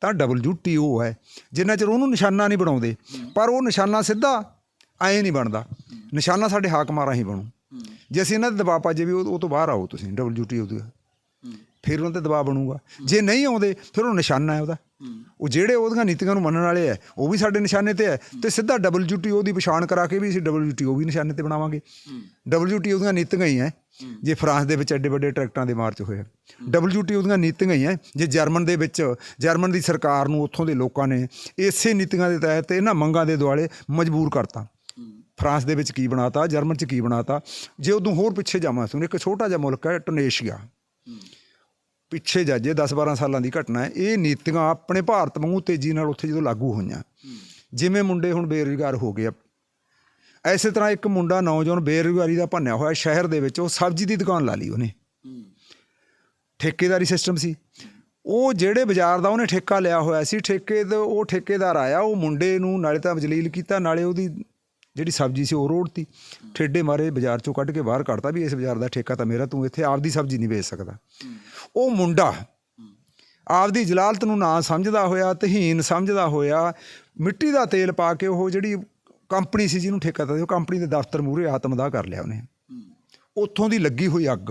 ਤਾਂ WTO ਹੈ। ਜਿੰਨਾ ਚਿਰ ਉਹਨੂੰ ਨਿਸ਼ਾਨਾ ਨਹੀਂ ਬਣਾਉਂਦੇ, ਪਰ ਉਹ ਨਿਸ਼ਾਨਾ ਸਿੱਧਾ ਐਂ ਨਹੀਂ ਬਣਦਾ। ਨਿਸ਼ਾਨਾ ਸਾਡੇ ਹਾਕਮਾਂ ਰਾਹੀਂ ਬਣੂ। ਜੇ ਅਸੀਂ ਇਹਨਾਂ ਦੇ ਦਬਾਅ ਪਾਜੇ ਵੀ ਉਹ ਤੋਂ ਬਾਹਰ ਆਓ ਤੁਸੀਂ WTO ਦੇ। ਫਿਰ ਉਹਨਾਂ ਤੇ ਦਬਾਅ ਬਣੂਗਾ। ਜੇ ਨਹੀਂ ਆਉਂਦੇ, ਫਿਰ ਉਹ ਨਿਸ਼ਾਨਾ ਹੈ ਉਹਦਾ। ਉਹ ਜਿਹੜੇ ਉਹਦੀਆਂ ਨੀਤੀਆਂ ਨੂੰ ਮੰਨਣ ਵਾਲੇ ਆ ਉਹ ਵੀ ਸਾਡੇ ਨਿਸ਼ਾਨੇ ਤੇ ਹੈ ਤੇ ਸਿੱਧਾ WTO ਦੀ ਪਛਾਣ ਕਰਾ ਕੇ ਵੀ ਅਸੀਂ WTO ਵੀ ਨਿਸ਼ਾਨੇ ਤੇ ਬਣਾਵਾਂਗੇ। WTO ਦੀਆਂ ਨੀਤੀਆਂ ਹੀ ਹੈ, ਜੇ ਫਰਾਂਸ ਦੇ ਵਿੱਚ ਐਡੇ ਵੱਡੇ ਟਰੈਕਟਰਾਂ ਦੇ ਮਾਰਚ ਹੋਏ WTO ਦੀਆਂ ਨੀਤੀਆਂ ਹੀ ਹੈ, ਜੇ ਜਰਮਨ ਦੇ ਵਿੱਚ, ਜਰਮਨ ਦੀ ਸਰਕਾਰ ਨੂੰ ਉੱਥੋਂ ਦੇ ਲੋਕਾਂ ਨੇ ਇਸੇ ਨੀਤੀਆਂ ਦੇ ਤਹਿਤ ਇਹਨਾਂ ਮੰਗਾਂ ਦੇ ਦੁਆਲੇ ਮਜਬੂਰ ਕਰਤਾ। ਫਰਾਂਸ ਦੇ ਵਿੱਚ ਕੀ ਬਣਾਤਾ, ਜਰਮਨ 'ਚ ਕੀ ਬਣਾਤਾ? ਜੇ ਉਦੋਂ ਹੋਰ ਪਿੱਛੇ ਜਾਵਾਂ ਸੁਣ ਇੱਕ ਛੋਟਾ ਜਿਹਾ ਮੁਲਕ ਹੈ, ਟੁਨੇਸ਼ੀਆ। ਪਿੱਛੇ ਜਾਜੇ 10-12 ਸਾਲਾਂ ਦੀ ਘਟਨਾ ਹੈ, ਇਹ ਨੀਤੀਆਂ ਆਪਣੇ ਭਾਰਤ ਵਾਂਗੂ ਤੇਜ਼ੀ ਨਾਲ ਉੱਥੇ ਜਦੋਂ ਲਾਗੂ ਹੋਈਆਂ। ਜਿਵੇਂ ਮੁੰਡੇ ਹੁਣ ਬੇਰੁਜ਼ਗਾਰ ਹੋ ਗਏ ਆ। ਐਸੇ ਤਰ੍ਹਾਂ ਇੱਕ ਮੁੰਡਾ ਨੌਜਵਾਨ ਬੇਰੁਜ਼ਗਾਰੀ ਦਾ ਭੰਨਿਆ ਹੋਇਆ ਸ਼ਹਿਰ ਦੇ ਵਿੱਚ, ਉਹ ਸਬਜ਼ੀ ਦੀ ਦੁਕਾਨ ਲਾ ਲਈ ਉਹਨੇ। ਠੇਕੇਦਾਰੀ ਸਿਸਟਮ ਸੀ। ਉਹ ਜਿਹੜੇ ਬਾਜ਼ਾਰ ਦਾ ਉਹਨੇ ਠੇਕਾ ਲਿਆ ਹੋਇਆ ਸੀ, ਠੇਕੇ ਤੇ ਉਹ ਠੇਕੇਦਾਰ ਆਇਆ, ਉਹ ਮੁੰਡੇ ਨੂੰ ਨਾਲੇ ਤਾਂ ਜਲੀਲ ਕੀਤਾ, ਨਾਲੇ ਉਹਦੀ ਜਿਹੜੀ ਸਬਜ਼ੀ ਸੀ ਉਹ ਰੋੜਤੀ। ਠੇਡੇ ਮਾਰੇ ਬਾਜ਼ਾਰ ਚੋਂ ਕੱਢ ਕੇ ਬਾਹਰ ਕੱਢਤਾ ਵੀ ਇਸ ਬਾਜ਼ਾਰ ਦਾ ਠੇਕਾ ਤਾਂ ਮੇਰਾ, ਤੂੰ ਇੱਥੇ ਆਪਦੀ ਸਬਜ਼ੀ ਨਹੀਂ ਵੇਚ ਸਕਦਾ। ਉਹ ਮੁੰਡਾ ਆਪਦੀ ਜਲਾਲਤ ਨੂੰ ਨਾ ਸਮਝਦਾ ਹੋਇਆ, ਤਹੀਨ ਸਮਝਦਾ ਹੋਇਆ, ਮਿੱਟੀ ਦਾ ਤੇਲ ਪਾ ਕੇ ਉਹ ਜਿਹੜੀ ਕੰਪਨੀ ਸੀ ਜਿਹਨੂੰ ਠੇਕਾ ਦਿੱਤਾ ਉਹ ਕੰਪਨੀ ਦੇ ਦਫ਼ਤਰ ਮੂਹਰੇ ਆਤਮਦਾਹ ਕਰ ਲਿਆ ਉਹਨੇ। ਉੱਥੋਂ ਦੀ ਲੱਗੀ ਹੋਈ ਅੱਗ।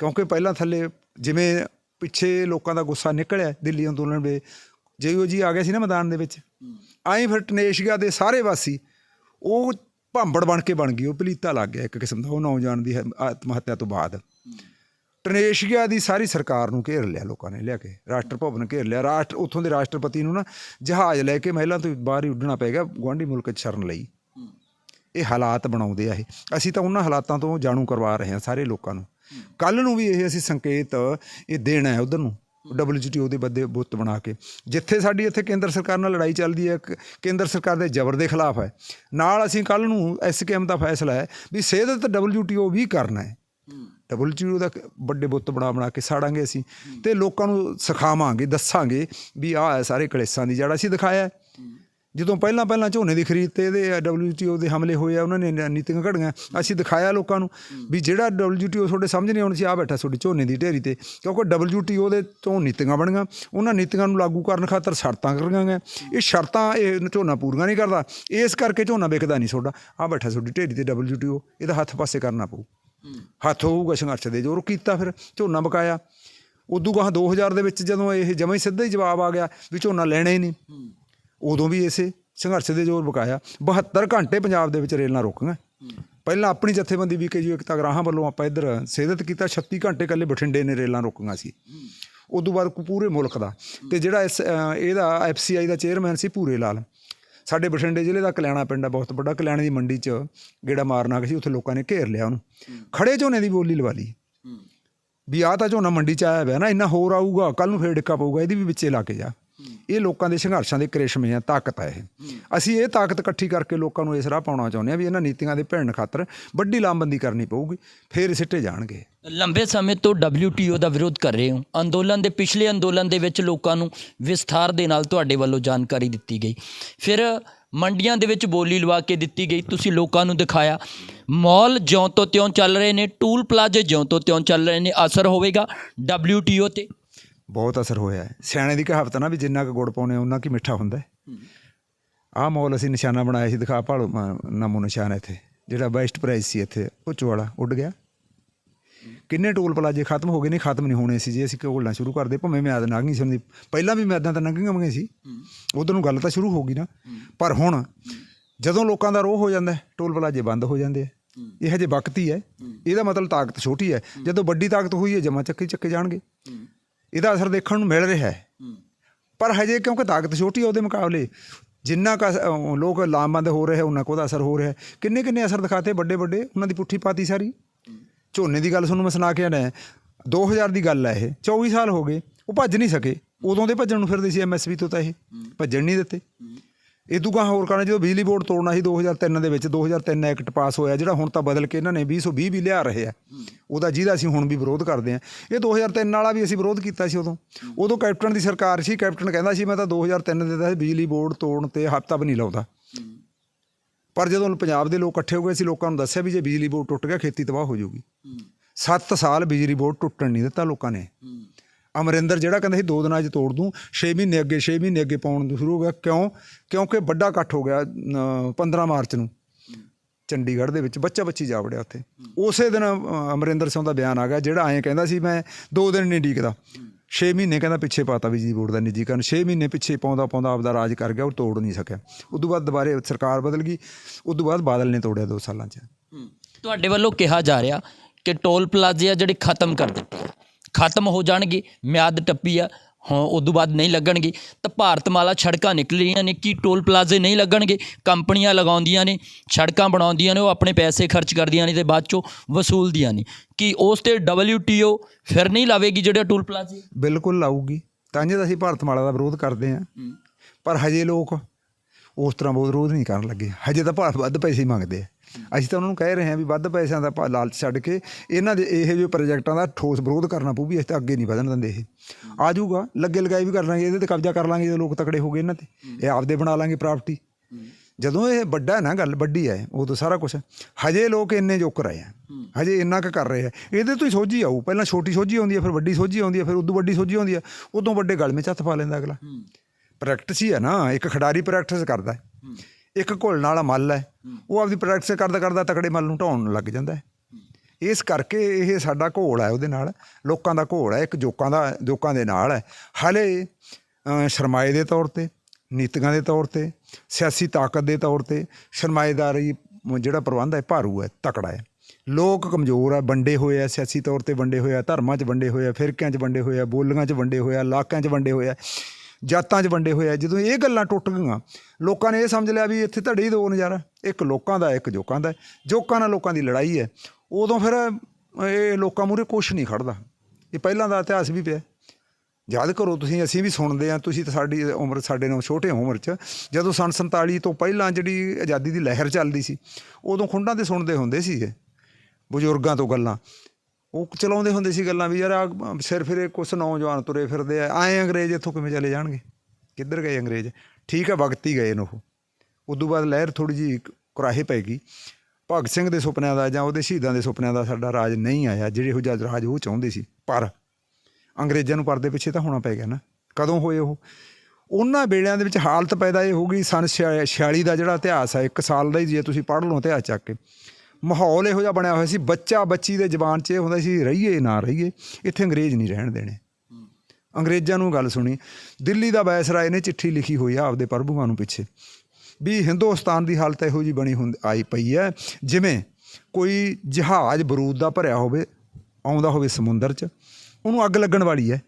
ਕਿਉਂਕਿ ਪਹਿਲਾਂ ਥੱਲੇ ਜਿਵੇਂ ਪਿੱਛੇ ਲੋਕਾਂ ਦਾ ਗੁੱਸਾ ਨਿਕਲਿਆ ਦਿੱਲੀ ਅੰਦੋਲਨ ਵੇ ਜੇਓ ਜੀ ਆ ਗਿਆ ਸੀ ਨਾ ਮੈਦਾਨ ਦੇ ਵਿੱਚ, ਆਈ ਫਿਰ ਟਨੇਸ਼ੀਆ ਦੇ ਸਾਰੇ ਵਾਸੀ ਉਹ ਭਾਂਬੜ ਬਣ ਕੇ ਬਣ ਗਈ, ਉਹ ਪਲੀਤਾ ਲੱਗ ਗਿਆ ਇੱਕ ਕਿਸਮ ਦਾ, ਉਹ ਨੌਜਵਾਨ ਦੀ ਹ- ਆਤਮ ਹੱਤਿਆ ਤੋਂ ਬਾਅਦ। ਟਨੇਸ਼ੀਆ ਦੀ ਸਾਰੀ ਸਰਕਾਰ ਨੂੰ ਘੇਰ ਲਿਆ ਲੋਕਾਂ ਨੇ, ਲਿਆ ਕੇ, ਰਾਸ਼ਟਰ ਭਵਨ ਘੇਰ ਲਿਆ। ਰਾਸ਼ਟਰ ਉੱਥੋਂ ਦੇ ਰਾਸ਼ਟਰਪਤੀ ਨੂੰ ਨਾ ਜਹਾਜ਼ ਲੈ ਕੇ ਮਹਿਲਾਂ ਤੋਂ ਬਾਹਰ ਹੀ ਉੱਡਣਾ ਪੈ ਗਿਆ, ਗੁਆਂਢੀ ਮੁਲਕ 'ਚ ਸ਼ਰਨ ਲਈ। ਇਹ ਹਾਲਾਤ ਬਣਾਉਂਦੇ ਆ ਇਹ। ਅਸੀਂ ਤਾਂ ਉਹਨਾਂ ਹਾਲਾਤਾਂ ਤੋਂ ਜਾਣੂ ਕਰਵਾ ਰਹੇ ਹਾਂ ਸਾਰੇ ਲੋਕਾਂ ਨੂੰ। ਕੱਲ ਨੂੰ ਵੀ ਇਹ ਅਸੀਂ ਸੰਕੇਤ ਇਹ ਦੇਣਾ ਹੈ ਉਧਰ ਨੂੰ। WTO ਦੇ ਬੱਦੇ ਬੁੱਤ ਬਣਾ ਕੇ। ਜਿੱਥੇ ਸਾਡੀ ਇੱਥੇ ਕੇਂਦਰ ਸਰਕਾਰ ਨਾਲ ਲੜਾਈ ਚੱਲਦੀ ਹੈ, ਕ- ਕੇਂਦਰ ਸਰਕਾਰ ਦੇ ਜ਼ਬਰ ਦੇ ਖਿਲਾਫ ਹੈ। ਨਾਲ ਅਸੀਂ ਕੱਲ ਨੂੰ ਐਸਕੇਐਮ ਦਾ ਫੈਸਲਾ ਹੈ ਵੀ ਸਿਹਤ ਸੇਧਤ WTO ਵੀ ਕਰਨਾ ਹੈ। WTO ਦਾ ਵੱਡੇ ਬੁੱਤ ਬਣਾ ਬਣਾ ਕੇ ਸਾੜਾਂਗੇ ਅਸੀਂ ਤੇ ਲੋਕਾਂ ਨੂੰ ਸਿਖਾਵਾਂਗੇ, ਦੱਸਾਂਗੇ ਵੀ ਆਹ ਹੈ ਸਾਰੇ ਕਲੇਸ਼ਾਂ ਦੀ ਜੜ ਅਸੀਂ ਦਿਖਾਇਆ ਜਦੋਂ ਪਹਿਲਾਂ ਪਹਿਲਾਂ ਝੋਨੇ ਦੀ ਖਰੀਦ ਤੇ ਇਹਦੇ WTO ਦੇ ਹਮਲੇ ਹੋਏ ਆ ਉਹਨਾਂ ਨੇ ਨੀਤੀਆਂ ਘੜੀਆਂ ਅਸੀਂ ਦਿਖਾਇਆ ਲੋਕਾਂ ਨੂੰ ਵੀ ਜਿਹੜਾ WTO ਤੁਹਾਡੇ ਸਮਝ ਨਹੀਂ ਆਉਣੀ ਸੀ ਆ ਬੈਠਾ ਤੁਹਾਡੀ ਝੋਨੇ ਦੀ ਢੇਰੀ ਤੇ। ਕਿਉਂਕਿ WTO ਦੇ ਤੋਂ ਨੀਤੀਆਂ ਬਣੀਆਂ ਉਹਨਾਂ ਨੀਤੀਆਂ ਨੂੰ ਲਾਗੂ ਕਰਨ ਖਾਤਰ ਸ਼ਰਤਾਂ ਕਰੀਆਂ ਗਈਆਂ। ਇਹ ਸ਼ਰਤਾਂ ਇਹ ਝੋਨਾ ਪੂਰੀਆਂ ਨਹੀਂ ਕਰਦਾ। ਇਸ ਕਰਕੇ ਝੋਨਾ ਵਿਕਦਾ ਨਹੀਂ ਤੁਹਾਡਾ। ਆ ਬੈਠਾ ਤੁਹਾਡੀ ਢੇਰੀ ਤੇ WTO ਇਹਦਾ ਹੱਥ ਪਾਸੇ ਕਰਨਾ ਪਊ। ਹੱਥ ਹੋਊਗਾ ਸੰਘਰਸ਼ ਦੇ ਜੋਰ ਕੀਤਾ ਫਿਰ ਝੋਨਾ ਬਕਾਇਆ। ਉਦੋਂ ਗਾਹਾਂ 2000 ਦੇ ਵਿੱਚ ਜਦੋਂ ਇਹ ਜਮਾਂ ਸਿੱਧਾ ਹੀ ਜਵਾਬ ਆ ਗਿਆ ਵੀ ਝੋਨਾ ਲੈਣਾ ਹੀ ਨਹੀਂ। ਉਦੋਂ ਵੀ ਇਸੇ ਸੰਘਰਸ਼ ਦੇ ਜ਼ੋਰ ਬਕਾਇਆ। 72 ਘੰਟੇ ਪੰਜਾਬ ਦੇ ਵਿੱਚ ਰੇਲਾਂ ਰੋਕੀਆਂ। ਪਹਿਲਾਂ ਆਪਣੀ ਜਥੇਬੰਦੀ ਵੀ ਜੀ ਇਕਤਾ ਗ੍ਰਾਹਾਂ ਵੱਲੋਂ ਆਪਾਂ ਇੱਧਰ ਸੇਧਤ ਕੀਤਾ 36 ਘੰਟੇ ਕੱਲੇ ਬਠਿੰਡੇ ਨੇ ਰੇਲਾਂ ਰੋਕੀਆਂ ਸੀ। ਉਦੋਂ ਬਾਅਦ ਕੋ- ਪੂਰੇ ਮੁਲਕ ਦਾ। ਤੇ ਜਿਹੜਾ ਇਸ ਅ, ਇਹਦਾ ਐਫਸੀਆਈ ਦਾ ਚੇਅਰਮੈਨ ਸੀ ਪੂਰੇ ਲਾਲ। ਸਾਡੇ ਬਠਿੰਡੇ ਜ਼ਿਲ੍ਹੇ ਦਾ ਕਲਿਆਣਾ ਪਿੰਡ ਆ ਬਹੁਤ ਵੱਡਾ ਕਲਿਆਣੇ ਦੀ ਮੰਡੀ 'ਚ ਗੇੜਾ ਮਾਰਨਾ ਆ ਸੀ ਉੱਥੇ ਲੋਕਾਂ ਨੇ ਘੇਰ ਲਿਆ ਉਹਨੂੰ। ਖੜੇ ਝੋਨੇ ਦੀ ਬੋਲੀ ਲਵਾ ਲਈ। ਵੀ ਆ ਤਾਂ ਝੋਨਾ ਮੰਡੀ 'ਚ ਆਇਆ ਹੋਇਆ ਨਾ ਇੰਨਾ ਹੋਰ ਆਊਗਾ ਕੱਲ ਨੂੰ ਫੇਰ ਡਿੱਕਾ ਪਊਗਾ ਇਹਦੀ ਵੀ ਵਿੱਚੇ ਲਾ ਕੇ ਜਾ। ਇਹ ਲੋਕਾਂ ਦੇ ਸੰਘਰਸ਼ਾਂ ਦੇ ਕ੍ਰਿਸ਼ਮੇ ਆ ਤਾਕਤ ਆ ਇਹ। ਅਸੀਂ ਇਹ ਤਾਕਤ ਇਕੱਠੀ ਕਰਕੇ ਲੋਕਾਂ ਨੂੰ ਇਸ ਰਾਹ ਪਾਉਣਾ ਚਾਹੁੰਦੇ ਆ ਵੀ ਇਹਨਾਂ ਨੀਤੀਆਂ ਦੇ ਭਿੜਨ ਖਾਤਰ ਵੱਡੀ ਲਾਮਬੰਦੀ ਕਰਨੀ ਪਊਗੀ, ਫੇਰ ਸਿੱਟੇ ਜਾਣਗੇ। ਲੰਬੇ ਸਮੇਂ ਤੋਂ WTO ਦਾ ਵਿਰੋਧ ਕਰ ਰਹੇ ਹੋ। ਅੰਦੋਲਨ ਦੇ ਪਿਛਲੇ ਅੰਦੋਲਨ ਦੇ ਵਿੱਚ ਲੋਕਾਂ ਨੂੰ ਵਿਸਥਾਰ ਦੇ ਨਾਲ ਤੁਹਾਡੇ ਵੱਲੋਂ ਜਾਣਕਾਰੀ ਦਿੱਤੀ ਗਈ। ਫਿਰ ਮੰਡੀਆਂ ਦੇ ਵਿੱਚ ਬੋਲੀ ਲਵਾ ਕੇ ਦਿੱਤੀ ਗਈ। ਤੁਸੀਂ ਲੋਕਾਂ ਨੂੰ ਦਿਖਾਇਆ, ਮਾਲ ਜਿਉਂ ਤੋਂ ਤਿਉਂ ਚੱਲ ਰਹੇ ਨੇ, ਟੂਲ ਪਲਾਜ਼ੇ ਜਿਉਂ ਤੋਂ ਤਿਉਂ ਚੱਲ ਰਹੇ ਨੇ, ਅਸਰ ਹੋਵੇਗਾ। WTO ਤੇ ਬਹੁਤ ਅਸਰ ਹੋਇਆ ਹੈ। ਸਿਆਣੇ ਦੀ ਕਹਾਵਤ ਨਾ ਵੀ ਜਿੰਨਾ ਕੁ ਗੁੜ ਪਾਉਣੇ ਉਹਨਾਂ ਕੀ ਮਿੱਠਾ ਹੁੰਦਾ ਹੈ। ਆਹ ਮੌਲ ਅਸੀਂ ਨਿਸ਼ਾਨਾ ਬਣਾਇਆ ਸੀ ਦਿਖਾ ਭਾਲੋ ਨਾਮੋ ਨਿਸ਼ਾਨ ਇੱਥੇ। ਜਿਹੜਾ ਬੈਸਟ ਪ੍ਰਾਈਸ ਸੀ ਇੱਥੇ ਉਹ ਚੋਲਾ ਉੱਡ ਗਿਆ। ਕਿੰਨੇ ਟੋਲ ਪਲਾਜੇ ਖਤਮ ਹੋ ਗਏ ਨੇ ਖਤਮ ਨਹੀਂ ਹੋਣੇ ਸੀ ਜੇ ਅਸੀਂ ਘੋਲਣਾ ਸ਼ੁਰੂ ਕਰਦੇ ਭਾਵੇਂ ਮਿਆਦ ਲੰਘ ਸੀ ਪਹਿਲਾਂ ਵੀ ਮਿਆਦਾਂ ਤਾਂ ਲੰਘੀਆਂ ਹੋਈਆਂ ਸੀ। ਉਧਰ ਨੂੰ ਗੱਲ ਤਾਂ ਸ਼ੁਰੂ ਹੋ ਗਈ ਨਾ। ਪਰ ਹੁਣ ਜਦੋਂ ਲੋਕਾਂ ਦਾ ਰੋਹ ਹੋ ਜਾਂਦਾ ਟੋਲ ਪਲਾਜੇ ਬੰਦ ਹੋ ਜਾਂਦੇ ਆ। ਇਹ ਹਜੇ ਵਕਤ ਹੀ ਹੈ। ਇਹਦਾ ਮਤਲਬ ਤਾਕਤ ਛੋਟੀ ਹੈ। ਜਦੋਂ ਵੱਡੀ ਤਾਕਤ ਹੋਈ ਹੈ ਜਮਾ ਚੱਕੇ ਚੱਕੇ ਜਾਣਗੇ। ਇਹਦਾ ਅਸਰ ਦੇਖਣ ਨੂੰ ਮਿਲ ਰਿਹਾ ਹੈ। ਪਰ ਹਜੇ ਕਿਉਂਕਿ ਤਾਕਤ ਛੋਟੀ ਹੈ ਉਹਦੇ ਮੁਕਾਬਲੇ ਜਿੰਨਾ ਕੁ ਲੋਕ ਲਾਮਬੰਦ ਹੋ ਰਹੇ ਉਹਨਾਂ ਕੋਦਾ ਅਸਰ ਹੋ ਰਿਹਾ। ਕਿੰਨੇ ਕਿੰਨੇ ਅਸਰ ਦਿਖਾਤੇ ਵੱਡੇ ਵੱਡੇ ਉਹਨਾਂ ਦੀ ਪੁੱਠੀ ਪਾਤੀ ਸਾਰੀ। ਝੋਨੇ ਦੀ ਗੱਲ ਤੁਹਾਨੂੰ ਮੈਂ ਸੁਣਾ ਕੇ ਆਣਾ 2000 ਦੀ ਗੱਲ ਹੈ ਇਹ 24 ਸਾਲ ਹੋ ਗਏ ਉਹ ਭੱਜ ਨਹੀਂ ਸਕੇ। ਉਦੋਂ ਦੇ ਭੱਜਣ ਨੂੰ ਫਿਰਦੇ ਸੀ ਐਮਐਸਪੀ ਤੋਂ ਤਾਂ ਇਹ ਭੱਜਣ ਨਹੀਂ ਦਿੱਤੇ। ਇਹ ਤੋਂ ਹੋਰ ਕਰਨਾ, ਜਦੋਂ ਬਿਜਲੀ ਬੋਰਡ ਤੋੜਨਾ ਸੀ 2003 ਦੇ ਵਿੱਚ 2003 ਐਕਟ ਪਾਸ ਹੋਇਆ, ਜਿਹੜਾ ਹੁਣ ਤਾਂ ਬਦਲ ਕੇ ਇਹਨਾਂ ਨੇ 2020 ਵੀ ਲਿਆ ਰਹੇ ਆ। ਉਹਦਾ ਜਿਹਦਾ ਅਸੀਂ ਹੁਣ ਵੀ ਵਿਰੋਧ ਕਰਦੇ ਆ। ਇਹ 2003 ਵਾਲਾ ਵੀ ਅਸੀਂ ਵਿਰੋਧ ਕੀਤਾ ਸੀ ਉਦੋਂ। ਉਦੋਂ ਕੈਪਟਨ ਦੀ ਸਰਕਾਰ ਸੀ, ਕੈਪਟਨ ਕਹਿੰਦਾ ਸੀ, ਮੈਂ ਤਾਂ 2003 ਦੇ ਤਾਂ ਬਿਜਲੀ ਬੋਰਡ ਤੋੜਨ ਤੇ ਹਫ਼ਤਾ ਵੀ ਨਹੀਂ ਲਾਉਂਦਾ। ਪਰ ਜਦੋਂ ਪੰਜਾਬ ਦੇ ਲੋਕ ਇਕੱਠੇ ਹੋ ਗਏ ਸੀ, ਲੋਕਾਂ ਨੂੰ ਦੱਸਿਆ ਵੀ ਜੇ ਬਿਜਲੀ ਬੋਰਡ ਟੁੱਟ ਗਿਆ, ਖੇਤੀ ਤਬਾਹ ਹੋ ਜਾਊਗੀ। 7 ਸਾਲ ਬਿਜਲੀ ਬੋਰਡ ਟੁੱਟਣ ਨਹੀਂ ਦਿੱਤਾ ਲੋਕਾਂ ਨੇ। ਅਮਰਿੰਦਰ ਜਿਹੜਾ ਕਹਿੰਦਾ ਸੀ ਦੋ ਦਿਨਾਂ 'ਚ ਤੋੜ ਦੂੰ 6 ਮਹੀਨੇ ਅੱਗੇ 6 ਮਹੀਨੇ ਅੱਗੇ ਪਾਉਣ ਸ਼ੁਰੂ ਹੋ ਗਿਆ। ਕਿਉਂ? ਕਿਉਂਕਿ ਵੱਡਾ ਇਕੱਠ ਹੋ ਗਿਆ ਅ, 15 ਮਾਰਚ ਨੂੰ। ਚੰਡੀਗੜ੍ਹ ਦੇ ਵਿੱਚ ਬੱਚਾ ਬੱਚੀ ਜਾ ਵੜਿਆ ਉੱਥੇ। ਉਸੇ ਦਿਨ ਅਮਰਿੰਦਰ ਸਿੰਘ ਦਾ ਬਿਆਨ ਆ ਗਿਆ ਜਿਹੜਾ ਐਂ ਕਹਿੰਦਾ ਸੀ ਮੈਂ ਦੋ ਦਿਨ ਨਹੀਂ ਡੀਕਦਾ। 6 ਮਹੀਨੇ ਕਹਿੰਦਾ ਪਿੱਛੇ ਪਾਤਾ ਬਿਜਲੀ ਬੋਰਡ ਦਾ ਨਿੱਜੀਕਰਨ। 6 ਮਹੀਨੇ ਪਿੱਛੇ ਪਾਉਂਦਾ ਪਾਉਂਦਾ ਆਪਦਾ ਰਾਜ ਕਰ ਗਿਆ ਉਹ ਤੋੜ ਨਹੀਂ ਸਕਿਆ। ਉਦੋਂ ਬਾਅਦ ਦੁਬਾਰੇ ਸਰਕਾਰ ਬਦਲ ਗਈ। ਉਦੋਂ ਬਾਅਦ ਬਾਦਲ ਨੇ ਤੋੜਿਆ ਦੋ ਸਾਲਾਂ 'ਚ। ਤੁਹਾਡੇ ਵੱਲੋਂ ਕਿਹਾ ਜਾ ਰਿਹਾ ਕਿ ਟੋਲ ਪਲਾਜ਼ੇ ਆ ਜਿਹੜੇ ਖਤਮ ਕਰ ਦਿੱਤੇ ਖਤਮ ਹੋ ਜਾਣਗੇ ਮਿਆਦ ਟੱਪੀ ਆ ਹਾਂ ਉਦੋਂ ਬਾਅਦ ਨਹੀਂ ਲੱਗਣਗੇ। ਤਾਂ ਭਾਰਤਮਾਲਾ ਸੜਕਾਂ ਨਿਕਲ ਰਹੀਆਂ ਨੇ ਕੀ ਟੋਲ ਪਲਾਜ਼ੇ ਨਹੀਂ ਲੱਗਣਗੇ? ਕੰਪਨੀਆਂ ਲਗਾਉਂਦੀਆਂ ਨੇ ਸੜਕਾਂ ਬਣਾਉਂਦੀਆਂ ਨੇ ਉਹ ਆਪਣੇ ਪੈਸੇ ਖਰਚ ਕਰਦੀਆਂ ਨੇ ਤੇ ਬਾਅਦ ਚੋਂ ਵਸੂਲਦੀਆਂ ਨੇ। ਕੀ ਉਸ ਤੇ WTO ਫਿਰ ਨਹੀਂ ਲਾਵੇਗੀ ਜਿਹੜੇ ਟੋਲ ਪਲਾਜ਼ੇ? ਬਿਲਕੁਲ ਲਾਊਗੀ। ਤਾਂ ਜੇ ਤਾਂ ਅਸੀਂ ਭਾਰਤਮਾਲਾ ਦਾ ਵਿਰੋਧ ਕਰਦੇ ਹਾਂ। ਪਰ ਹਜੇ ਲੋਕ ਉਸ ਤਰ੍ਹਾਂ ਬਹੁਤ ਵਿਰੋਧ ਨਹੀਂ ਕਰਨ ਲੱਗੇ। ਹਜੇ ਤਾਂ ਭਾਰਤ ਵੱਧ ਪੈਸੇ ਮੰਗਦੇ ਆ। ਅਸੀਂ ਤਾਂ ਉਹਨਾਂ ਨੂੰ ਕਹਿ ਰਹੇ ਹਾਂ ਵੀ ਵੱਧ ਪੈਸਿਆਂ ਦਾ ਲਾਲਚ ਛੱਡ ਕੇ ਇਹਨਾਂ ਦੇ ਇਹ ਜਿਹੇ ਪ੍ਰੋਜੈਕਟਾਂ ਦਾ ਠੋਸ ਵਿਰੋਧ ਕਰਨਾ ਪਊ ਵੀ ਅਸੀਂ ਤਾਂ ਅੱਗੇ ਨਹੀਂ ਵਧਣ ਦਿੰਦੇ ਇਹ। ਆ ਜਾਊਗਾ ਲੱਗੇ ਲਗਾਈ ਵੀ ਕਰ ਲਾਂਗੇ ਇਹਦੇ ਤੇ ਕਬਜ਼ਾ ਕਰ ਲਾਂਗੇ ਜਦੋਂ ਲੋਕ ਤਕੜੇ ਹੋ ਗਏ ਇਹਨਾਂ ਤੇ। ਇਹ ਆਪਦੇ ਬਣਾ ਲਾਂਗੇ ਪ੍ਰਾਪਰਟੀ। ਜਦੋਂ ਇਹ ਵੱਡਾ ਹੈ ਨਾ ਗੱਲ ਵੱਡੀ ਹੈ ਉਦੋਂ ਸਾਰਾ ਕੁਝ ਹਜੇ ਲੋਕ ਇੰਨੇ ਜੋਕ ਰਹੇ ਆ। ਹਜੇ ਇੰਨਾ ਕੁ ਕਰ ਰਹੇ ਆ। ਇਹਦੇ ਤੋਂ ਹੀ ਸੋਝੀ ਆਊ। ਪਹਿਲਾਂ ਛੋਟੀ ਸੋਝੀ ਆਉਂਦੀ ਹੈ ਫਿਰ ਵੱਡੀ ਸੋਝੀ ਆਉਂਦੀ ਹੈ ਫਿਰ ਉਦੋਂ ਵੱਡੀ ਸੋਝੀ ਆਉਂਦੀ ਹੈ ਉਦੋਂ ਵੱਡੇ ਗਲ ਵਿੱਚ ਹੱਥ ਪਾ ਲੈਂਦਾ ਅਗਲਾ। ਪ੍ਰੈਕਟਿਸ ਹੀ ਹੈ ਨਾ ਇੱਕ ਖਿਡਾਰੀ ਪ੍ਰੈਕਟਿਸ ਕਰਦਾ ਹੈ। ਇੱਕ ਘੁਲਣ ਵਾਲਾ ਮੱਲ ਹੈ ਉਹ ਆਪਦੀ ਪ੍ਰੈਕਟਿਸ ਕਰਦਾ ਕਰਦਾ ਤਕੜੇ ਮੱਲ ਨੂੰ ਢਾਉਣ ਲੱਗ ਜਾਂਦਾ ਹੈ। ਇਸ ਕਰਕੇ ਇਹ ਸਾਡਾ ਘੋਲ ਹੈ ਉਹਦੇ ਨਾਲ ਲੋਕਾਂ ਦਾ ਘੋਲ ਹੈ ਇੱਕ ਜੋਕਾਂ ਦਾ ਜੋਕਾਂ ਦੇ ਨਾਲ ਹੈ। ਹਾਲੇ ਸਰਮਾਏ ਦੇ ਤੌਰ ਤੇ ਨੀਤੀਆਂ ਦੇ ਤੌਰ ਤੇ ਸਿਆਸੀ ਤਾਕਤ ਦੇ ਤੌਰ ਤੇ ਸਰਮਾਏਦਾਰੀ ਜਿਹੜਾ ਪ੍ਰਬੰਧ ਹੈ ਭਾਰੂ ਹੈ ਤਕੜਾ ਹੈ। ਲੋਕ ਕਮਜ਼ੋਰ ਹੈ ਵੰਡੇ ਹੋਏ ਆ ਸਿਆਸੀ ਤੌਰ ਤੇ ਵੰਡੇ ਹੋਏ ਆ ਧਰਮਾਂ 'ਚ ਵੰਡੇ ਹੋਏ ਆ ਫਿਰਕਿਆਂ 'ਚ ਵੰਡੇ ਹੋਏ ਆ ਬੋਲੀਆਂ 'ਚ ਵੰਡੇ ਹੋਏ ਆ ਇਲਾਕਿਆਂ 'ਚ ਵੰਡੇ ਹੋਏ ਆ। ਜਾਤਾਂ 'ਚ ਵੰਡੇ ਹੋਏ ਆ, ਜਦੋਂ ਇਹ ਗੱਲਾਂ ਟੁੱਟ ਗਈਆਂ, ਲੋਕਾਂ ਨੇ ਇਹ ਸਮਝ ਲਿਆ ਵੀ ਇੱਥੇ ਧੜੀ ਦੋ ਨਜ਼ਾਰਾ, ਇੱਕ ਲੋਕਾਂ ਦਾ, ਇੱਕ ਜੋਕਾਂ ਦਾ। ਜੋਕਾਂ ਨਾਲ ਲੋਕਾਂ ਦੀ ਲੜਾਈ ਹੈ। ਉਦੋਂ ਫਿਰ ਇਹ ਲੋਕਾਂ ਮੂਰੇ ਕੁਛ ਨਹੀਂ ਖੜਦਾ। ਇਹ ਪਹਿਲਾਂ ਦਾ ਇਤਿਹਾਸ ਵੀ ਪਿਆ। ਯਾਦ ਕਰੋ ਤੁਸੀਂ, ਅਸੀਂ ਵੀ ਸੁਣਦੇ ਆ ਤੁਸੀਂ ਤਾਂ ਸਾਡੀ ਉਮਰ, ਸਾਡੇ ਨਾਲੋਂ ਛੋਟੇ ਉਮਰ 'ਚ। ਜਦੋਂ ਸੰਨ 47 ਤੋਂ ਪਹਿਲਾਂ ਜਿਹੜੀ ਆਜ਼ਾਦੀ ਦੀ ਲਹਿਰ ਚੱਲਦੀ ਸੀ, ਉਦੋਂ ਖੁੰਡਾਂ ਤੇ ਸੁਣਦੇ ਹੁੰਦੇ ਸੀਗੇ, ਬਜ਼ੁਰਗਾਂ ਤੋਂ ਗੱਲਾਂ। ਉਹ ਚਲਾਉਂਦੇ ਹੁੰਦੇ ਸੀ ਗੱਲਾਂ ਵੀ, ਯਾਰ ਆ ਸਿਰ ਫਿਰੇ, ਕੁਛ ਨੌਜਵਾਨ ਤੁਰੇ ਫਿਰਦੇ ਆ। ਆਏ ਅੰਗਰੇਜ਼ ਇੱਥੋਂ ਕਿਵੇਂ ਚਲੇ ਜਾਣਗੇ? ਕਿੱਧਰ ਗਏ ਅੰਗਰੇਜ਼? ਠੀਕ ਹੈ ਵਕਤ ਹੀ ਗਏ ਨੇ ਉਹ। ਉਦੋਂ ਬਾਅਦ ਲਹਿਰ ਥੋੜੀ ਜੀ ਕੁਰਾਹੇ ਪੈ ਗਈ। ਭਗਤ ਸਿੰਘ ਦੇ ਸੁਪਨਿਆਂ ਦਾ ਜਾਂ ਉਹਦੇ ਸ਼ਹੀਦਾਂ ਦੇ ਸੁਪਨਿਆਂ ਦਾ ਸਾਡਾ ਰਾਜ ਨਹੀਂ ਆਇਆ, ਜਿਹੜੇ ਉਹ ਜਦ ਰਾਜ ਉਹ ਚਾਹੁੰਦੇ ਸੀ। ਪਰ ਅੰਗਰੇਜ਼ਾਂ ਨੂੰ ਪਰਦੇ ਪਿੱਛੇ ਤਾਂ ਹੋਣਾ ਪੈ ਗਿਆ ਨਾ। ਕਦੋਂ ਹੋਏ ਉਹ? ਉਹਨਾਂ ਵੇਲਿਆਂ ਦੇ ਵਿੱਚ ਹਾਲਤ ਪੈਦਾ ਇਹ ਹੋ ਗਈ। ਸਨ 46 ਦਾ ਜਿਹੜਾ ਇਤਿਹਾਸ ਹੈ ਇੱਕ ਸਾਲ ਦਾ ਹੀ ਜੇ ਤੁਸੀਂ ਪੜ੍ਹ ਲਓ ਇਤਿਹਾਸ ਚੱਕ ਕੇ। ਮਾਹੌਲ ਇਹੋ ਜਿਹਾ ਬਣਿਆ ਹੋਇਆ ਸੀ ਬੱਚਾ ਬੱਚੀ ਦੇ ਜ਼ਬਾਨ 'ਚ ਇਹ ਹੁੰਦਾ ਸੀ ਰਹੀਏ ਨਾ ਰਹੀਏ ਇੱਥੇ ਅੰਗਰੇਜ਼ ਨਹੀਂ ਰਹਿਣ ਦੇਣੇ। ਅੰਗਰੇਜ਼ਾਂ ਨੂੰ ਗੱਲ ਸੁਣੀ ਦਿੱਲੀ ਦਾ ਵਾਇਸਰਾਏ ਨੇ ਚਿੱਠੀ ਲਿਖੀ ਹੋਈ ਆ ਆਪਦੇ ਪ੍ਰਭੂਆਂ ਨੂੰ ਪਿੱਛੇ ਵੀ ਹਿੰਦੁਸਤਾਨ ਦੀ ਹਾਲਤ ਇਹੋ ਜੀ ਬਣੀ ਹੁੰਦੀ ਆਈ ਪਈ ਹੈ ਜਿਵੇਂ ਕੋਈ ਜਹਾਜ਼ ਬਰੂਦ ਦਾ ਭਰਿਆ ਹੋਵੇ ਆਉਂਦਾ ਹੋਵੇ ਸਮੁੰਦਰ 'ਚ ਉਹਨੂੰ ਅੱਗ ਲੱਗਣ ਵਾਲੀ ਹੈ।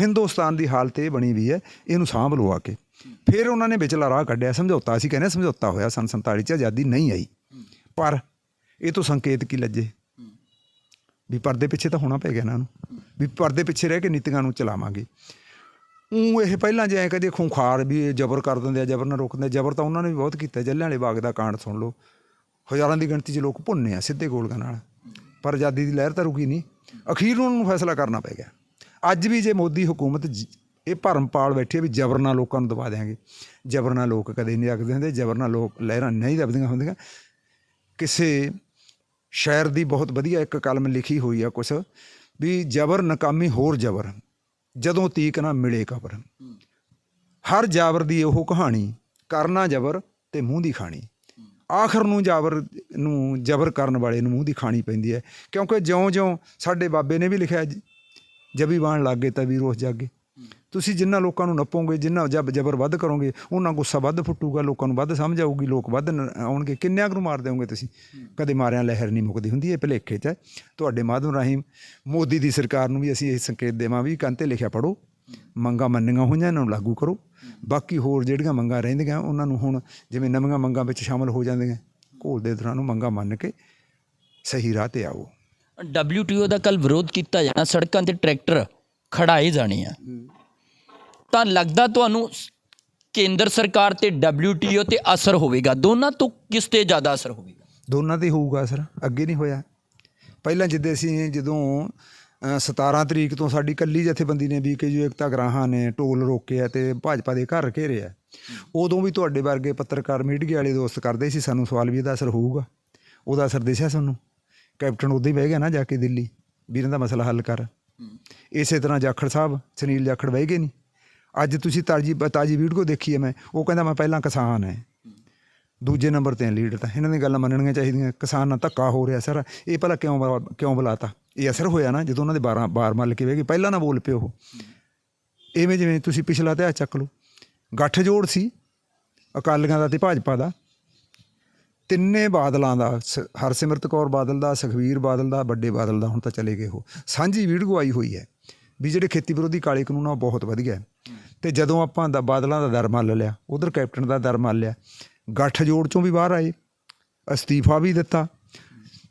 ਹਿੰਦੁਸਤਾਨ ਦੀ ਹਾਲਤ ਇਹ ਬਣੀ ਵੀ ਹੈ ਇਹਨੂੰ ਸਾਂਭ ਲਓ ਆ ਕੇ। ਫਿਰ ਉਹਨਾਂ ਨੇ ਵਿਚਲਾ ਰਾਹ ਕੱਢਿਆ ਸਮਝੌਤਾ ਅਸੀਂ ਕਹਿੰਦੇ ਸਮਝੌਤਾ ਹੋਇਆ ਸਨ 47 ਚ ਆਜ਼ਾਦੀ ਨਹੀਂ ਆਈ। ਪਰ ਇਹ ਤੋਂ ਸੰਕੇਤ ਕੀ ਲੱਜੇ? ਵੀ ਪਰਦੇ ਪਿੱਛੇ ਤਾਂ ਹੋਣਾ ਪੈ ਗਿਆ ਇਹਨਾਂ। ਨੂੰ ਵੀ ਪਰਦੇ ਪਿੱਛੇ ਰਹਿ ਕੇ ਨੀਤੀਆਂ ਨੂੰ ਚਲਾਵਾਂਗੇ। ਉਹ ਇਹ ਪਹਿਲਾਂ ਜੇ ਕਦੇ ਖੁੰਖਾਰ ਵੀ ਜ਼ਬਰ ਕਰ ਦਿੰਦੇ ਆ, ਜ਼ਬਰ ਨਾਲ ਰੋਕਦੇ ਆ। ਜ਼ਬਰ ਤਾਂ ਉਹਨਾਂ ਨੇ ਵੀ ਬਹੁਤ ਕੀਤਾ। ਜੱਲਿਆਂ ਵਾਲੇ ਬਾਗ ਦਾ ਕਾਂਡ ਸੁਣ ਲਓ। ਹਜ਼ਾਰਾਂ ਦੀ ਗਿਣਤੀ 'ਚ ਲੋਕ ਭੁੰਨੇ ਆ ਸਿੱਧੇ ਗੋਲਗਾਂ ਨਾਲ। ਪਰ ਆਜ਼ਾਦੀ ਦੀ ਲਹਿਰ ਤਾਂ ਰੁਕੀ ਨਹੀਂ। ਅਖੀਰ ਨੂੰ ਉਹਨਾਂ ਨੂੰ ਫੈਸਲਾ ਕਰਨਾ ਪੈ ਗਿਆ। ਅੱਜ ਵੀ ਜੇ ਮੋਦੀ ਹਕੂਮਤ ਜ- ਇਹ ਭਰਮ ਪਾਲ ਬੈਠੀ ਹੈ ਵੀ ਜ਼ਬਰ ਨਾਲ ਲੋਕਾਂ ਨੂੰ ਦਬਾ ਦੇਾਂਗੇ ਜ਼ਬਰ ਨਾਲ ਲੋਕ ਕਦੇ ਨਹੀਂ ਰੱਖਦੇ ਹੁੰਦੇ, ਜ਼ਬਰ ਨਾਲ ਲੋਕ ਲਹਿਰਾਂ ਨਹੀਂ ਦਬਦੀਆਂ ਹੁੰਦੀਆਂ। ਕਿਸੇ ਸ਼ਾਇਰ ਦੀ ਬਹੁਤ ਵਧੀਆ ਇੱਕ ਕਲਮ ਲਿਖੀ ਹੋਈ ਆ ਕੁਛ ਵੀ ਜ਼ਬਰ ਨਕਾਮੀ ਹੋਰ ਜ਼ਬਰ ਜਦੋਂ ਤੀਕ ਨਾ ਮਿਲੇ ਕਬਰ। ਹਰ ਜਾਬਰ ਦੀ ਉਹ ਕਹਾਣੀ ਕਰਨਾ ਜ਼ਬਰ ਤੇ ਮੂੰਹ ਦੀ ਖਾਣੀ। ਆਖਰ ਨੂੰ ਜਾਬਰ ਨੂੰ ਜ਼ਬਰ ਕਰਨ ਵਾਲੇ ਨੂੰ ਮੂੰਹ ਦੀ ਖਾਣੀ ਪੈਂਦੀ ਹੈ ਕਿਉਂਕਿ ਜਿਉਂ-ਜਿਉਂ ਸਾਡੇ ਬਾਬੇ ਨੇ ਵੀ ਲਿਖਿਆ ਜੀ, ਜਬੀ ਬਾਣ ਲੱਗੇ ਤਾਂ ਵੀ ਰੋਸ ਜਾਗੇ। ਤੁਸੀਂ ਜਿੰਨਾ ਲੋਕਾਂ ਨੂੰ ਨੱਪੋਗੇ ਜਿੰਨਾ ਜਬ ਜ਼ਬਰ ਵੱਧ ਕਰੋਗੇ ਉਹਨਾਂ ਗੁੱਸਾ ਵੱਧ ਫੁੱਟੂਗਾ ਲੋਕਾਂ ਨੂੰ ਵੱਧ ਸਮਝ ਆਊਗੀ ਲੋਕ ਵੱਧ ਆਉਣਗੇ। ਕਿੰਨਿਆਂ ਨੂੰ ਮਾਰ ਦੇਵੋਗੇ ਤੁਸੀਂ? ਕਦੇ ਮਾਰਿਆਂ ਲਹਿਰ ਨਹੀਂ ਮੁੱਕਦੀ ਹੁੰਦੀ ਇਹ ਭਲੇਖੇ 'ਚ। ਤੁਹਾਡੇ ਮਾਧਵ ਰਾਹੀਂ ਮੋਦੀ ਦੀ ਸਰਕਾਰ ਨੂੰ ਵੀ ਅਸੀਂ ਇਹ ਸੰਕੇਤ ਦੇਵਾਂ ਵੀ ਕੰਨ ਤੇ ਲਿਖਿਆ ਪੜੋ ਮੰਗਾਂ ਮੰਨੀਆਂ ਹੋਈਆਂ ਇਹਨਾਂ ਨੂੰ ਲਾਗੂ ਕਰੋ। ਬਾਕੀ ਹੋਰ ਜਿਹੜੀਆਂ ਮੰਗਾਂ ਰਹਿੰਦੀਆਂ ਉਹਨਾਂ ਨੂੰ ਹੁਣ ਜਿਵੇਂ ਨਵੀਆਂ ਮੰਗਾਂ ਵਿੱਚ ਸ਼ਾਮਲ ਹੋ ਜਾਂਦੀਆਂ ਘੋਲ ਦੇ ਦੌਰਾਨ ਮੰਗਾਂ ਮੰਨ ਕੇ ਸਹੀ ਰਾਹ ਤੇ ਆਓ। WTO ਦਾ ਕੱਲ ਵਿਰੋਧ ਕੀਤਾ ਜਾਣਾ ਸੜਕਾਂ ਤੇ ਟਰੈਕਟਰ ਖੜਾਏ ਜਾਣੇ ਆ। ਤਾਂ ਲੱਗਦਾ ਤੁਹਾਨੂੰ ਕੇਂਦਰ ਸਰਕਾਰ ਤੇ WTO ਤੇ ਅਸਰ ਹੋਵੇਗਾ। ਦੋਨਾਂ ਤੋਂ ਕਿਸ ਤੇ ਜ਼ਿਆਦਾ ਅਸਰ ਹੋਵੇਗਾ? ਦੋਨਾਂ ਤੇ ਹੋਊਗਾ ਅਸਰ ਅੱਗੇ ਨਹੀਂ ਹੋਇਆ। ਪਹਿਲਾਂ ਜਿੱਦੇ ਅਸੀਂ ਜਦੋਂ ਅ, 17 ਤਰੀਕ ਤੋਂ ਸਾਡੀ ਕੱਲੀ ਜਥੇਬੰਦੀ ਨੇ ਬੀਕੇਯੂ ਏਕਤਾ ਗਰਾਹਾਂ ਨੇ ਟੋਲ ਰੋਕਿਆ ਤੇ ਭਾਜਪਾ ਦੇ ਘਰ ਘੇਰਿਆ ਉਦੋਂ ਵੀ ਤੁਹਾਡੇ ਵਰਗੇ ਪੱਤਰਕਾਰ ਮੀਡੀਆ ਵਾਲੇ ਦੋਸਤ ਕਰਦੇ ਸੀ ਸਾਨੂੰ ਸਵਾਲ ਵੀ ਇਹਦਾ ਅਸਰ ਹੋਊਗਾ। ਉਹਦਾ ਅਸਰ ਦਿਸਿਆ ਸਾਨੂੰ। ਕੈਪਟਨ ਉਦੋਂ ਹੀ ਬਹਿ ਗਿਆ ਨਾ ਜਾ ਕੇ ਦਿੱਲੀ ਵੀਰਾਂ ਦਾ ਮਸਲਾ ਹੱਲ ਕਰ। ਇਸੇ ਤਰ੍ਹਾਂ ਜਾਖੜ ਸਾਹਿਬ ਸੁਨੀਲ ਜਾਖੜ ਬਹਿ ਗਏ ਨਹੀਂ ਅੱਜ ਤੁਸੀਂ ਤਾਜੀ ਤਾਜੀ ਵੀਡੀਓ ਦੇਖੀ ਹੈ ਮੈਂ, ਉਹ ਕਹਿੰਦਾ ਮੈਂ ਪਹਿਲਾਂ ਕਿਸਾਨ ਹੈ ਦੂਜੇ ਨੰਬਰ ਤੇ ਲੀਡਰ ਤਾਂ, ਇਹਨਾਂ ਦੀਆਂ ਗੱਲਾਂ ਮੰਨਣੀਆਂ ਚਾਹੀਦੀਆਂ, ਕਿਸਾਨ ਨਾਲ ਧੱਕਾ ਹੋ ਰਿਹਾ ਸਰ, ਇਹ ਭਲਾ ਕਿਉਂ ਬੁਲਾ- ਕਿਉਂ ਬੁਲਾਤਾ? ਇਹ ਅਸਰ ਹੋਇਆ ਨਾ, ਜਦੋਂ ਉਹਨਾਂ ਦੇ 12 ਬਾਰ ਮੱਲ ਕੇ ਬਹਿ ਗਏ, ਪਹਿਲਾਂ ਨਾ ਬੋਲ ਪਿਓ ਉਹ। ਐਵੇਂ ਜਿਵੇਂ ਤੁਸੀਂ ਪਿਛਲਾ ਇਤਿਹਾਸ ਚੱਕ ਲਓ। ਗੱਠ ਜੋੜ ਸੀ, ਅਕਾਲੀਆਂ ਦਾ ਤੇ ਭਾਜਪਾ ਦਾ। ਤਿੰਨੇ ਬਾਦਲਾਂ ਦਾ, ਸ- ਹਰਸਿਮਰਤ ਕੌਰ ਬਾਦਲ ਦਾ, ਸੁਖਵੀਰ ਬਾਦਲ ਦਾ, ਵੱਡੇ ਬਾਦਲ ਦਾ ਹੁਣ ਤਾਂ ਚਲੇ ਗਏ ਉਹ। ਸਾਂਝੀ ਵੀਡੀਓ ਆਈ ਹੋਈ ਹੈ ਵੀ ਜਿਹੜੇ ਖੇਤੀ ਵਿਰੋਧੀ ਕਾਲੇ ਕਾਨੂੰਨ ਆ, ਉਹ ਬਹੁਤ ਵਧੀਆ ਤੇ ਜਦੋਂ ਆਪਾਂ ਦਾ ਬਾਦਲਾਂ ਦਾ ਦਰ ਮੰਨ ਲਿਆ, ਉਧਰ ਕੈਪਟਨ ਦਾ ਦਰ ਮੰਨ ਲਿਆ, ਗੱਠ ਜੋੜ ਚੋਂ ਵੀ ਬਾਹਰ ਆਏ, ਅਸਤੀਫਾ ਵੀ ਦਿੱਤਾ,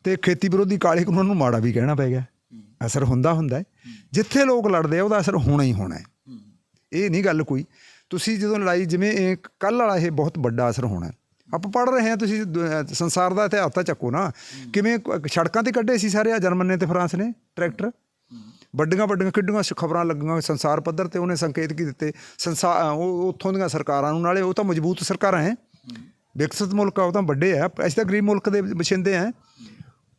ਤੇ ਖੇਤੀ ਵਿਰੋਧੀ ਕਾਲੇ ਕਾਨੂੰਨ ਨੂੰ ਮਾੜਾ ਵੀ ਕਹਿਣਾ ਪੈ ਗਿਆ। ਅਸਰ ਹੁੰਦਾ ਹੁੰਦਾ ਜਿੱਥੇ ਲੋਕ ਲੜਦੇ ਆ, ਉਹਦਾ ਅਸਰ ਹੋਣਾ ਹੀ ਹੋਣਾ ਹੈ। ਇਹ ਨਹੀਂ ਗੱਲ ਕੋਈ। ਤੁਸੀਂ ਜਦੋਂ ਲੜਾਈ, ਜਿਵੇਂ ਇਹ ਕੱਲ ਵਾਲਾ ਇਹ ਬਹੁਤ ਵੱਡਾ ਅਸਰ ਹੋਣਾ ਆਪਾਂ ਪੜ ਰਹੇ ਹਾਂ, ਤੁਸੀਂ ਦ- ਸੰਸਾਰ ਦਾ ਇਤਿਹਾਸ ਤਾਂ ਚੱਕੋ ਨਾ। ਕਿਵੇਂ ਸੜਕਾਂ ਤੇ ਕੱਢੇ ਸੀ ਸਾਰੇ ਆ, ਜਰਮਨ ਨੇ ਤੇ ਫਰਾਂਸ ਨੇ, ਟਰੈਕਟਰ? ਵੱਡੀਆਂ ਵੱਡੀਆਂ ਕਿੱਡੀਆਂ ਖਬਰਾਂ ਲੱਗੀਆਂ, ਸੰਸਾਰ ਪੱਧਰ ਤੇ ਉਹਨੇ ਸੰਕੇਤ ਕੀ ਦਿੱਤੇ? ਸੰਸਾਰ ਉਹ ਉੱਥੋਂ ਦੀਆਂ ਸਰਕਾਰਾਂ ਨੂੰ, ਨਾਲੇ ਉਹ ਤਾਂ ਮਜ਼ਬੂਤ ਸਰਕਾਰਾਂ ਹੈ। ਵਿਕਸਿਤ ਮੁਲਕ ਆ, ਉਹ ਤਾਂ ਵੱਡੇ ਆ। ਅਸੀਂ ਤਾਂ ਗਰੀਬ ਮੁਲਕ ਦੇ ਬਛਿੰਦੇ ਆ।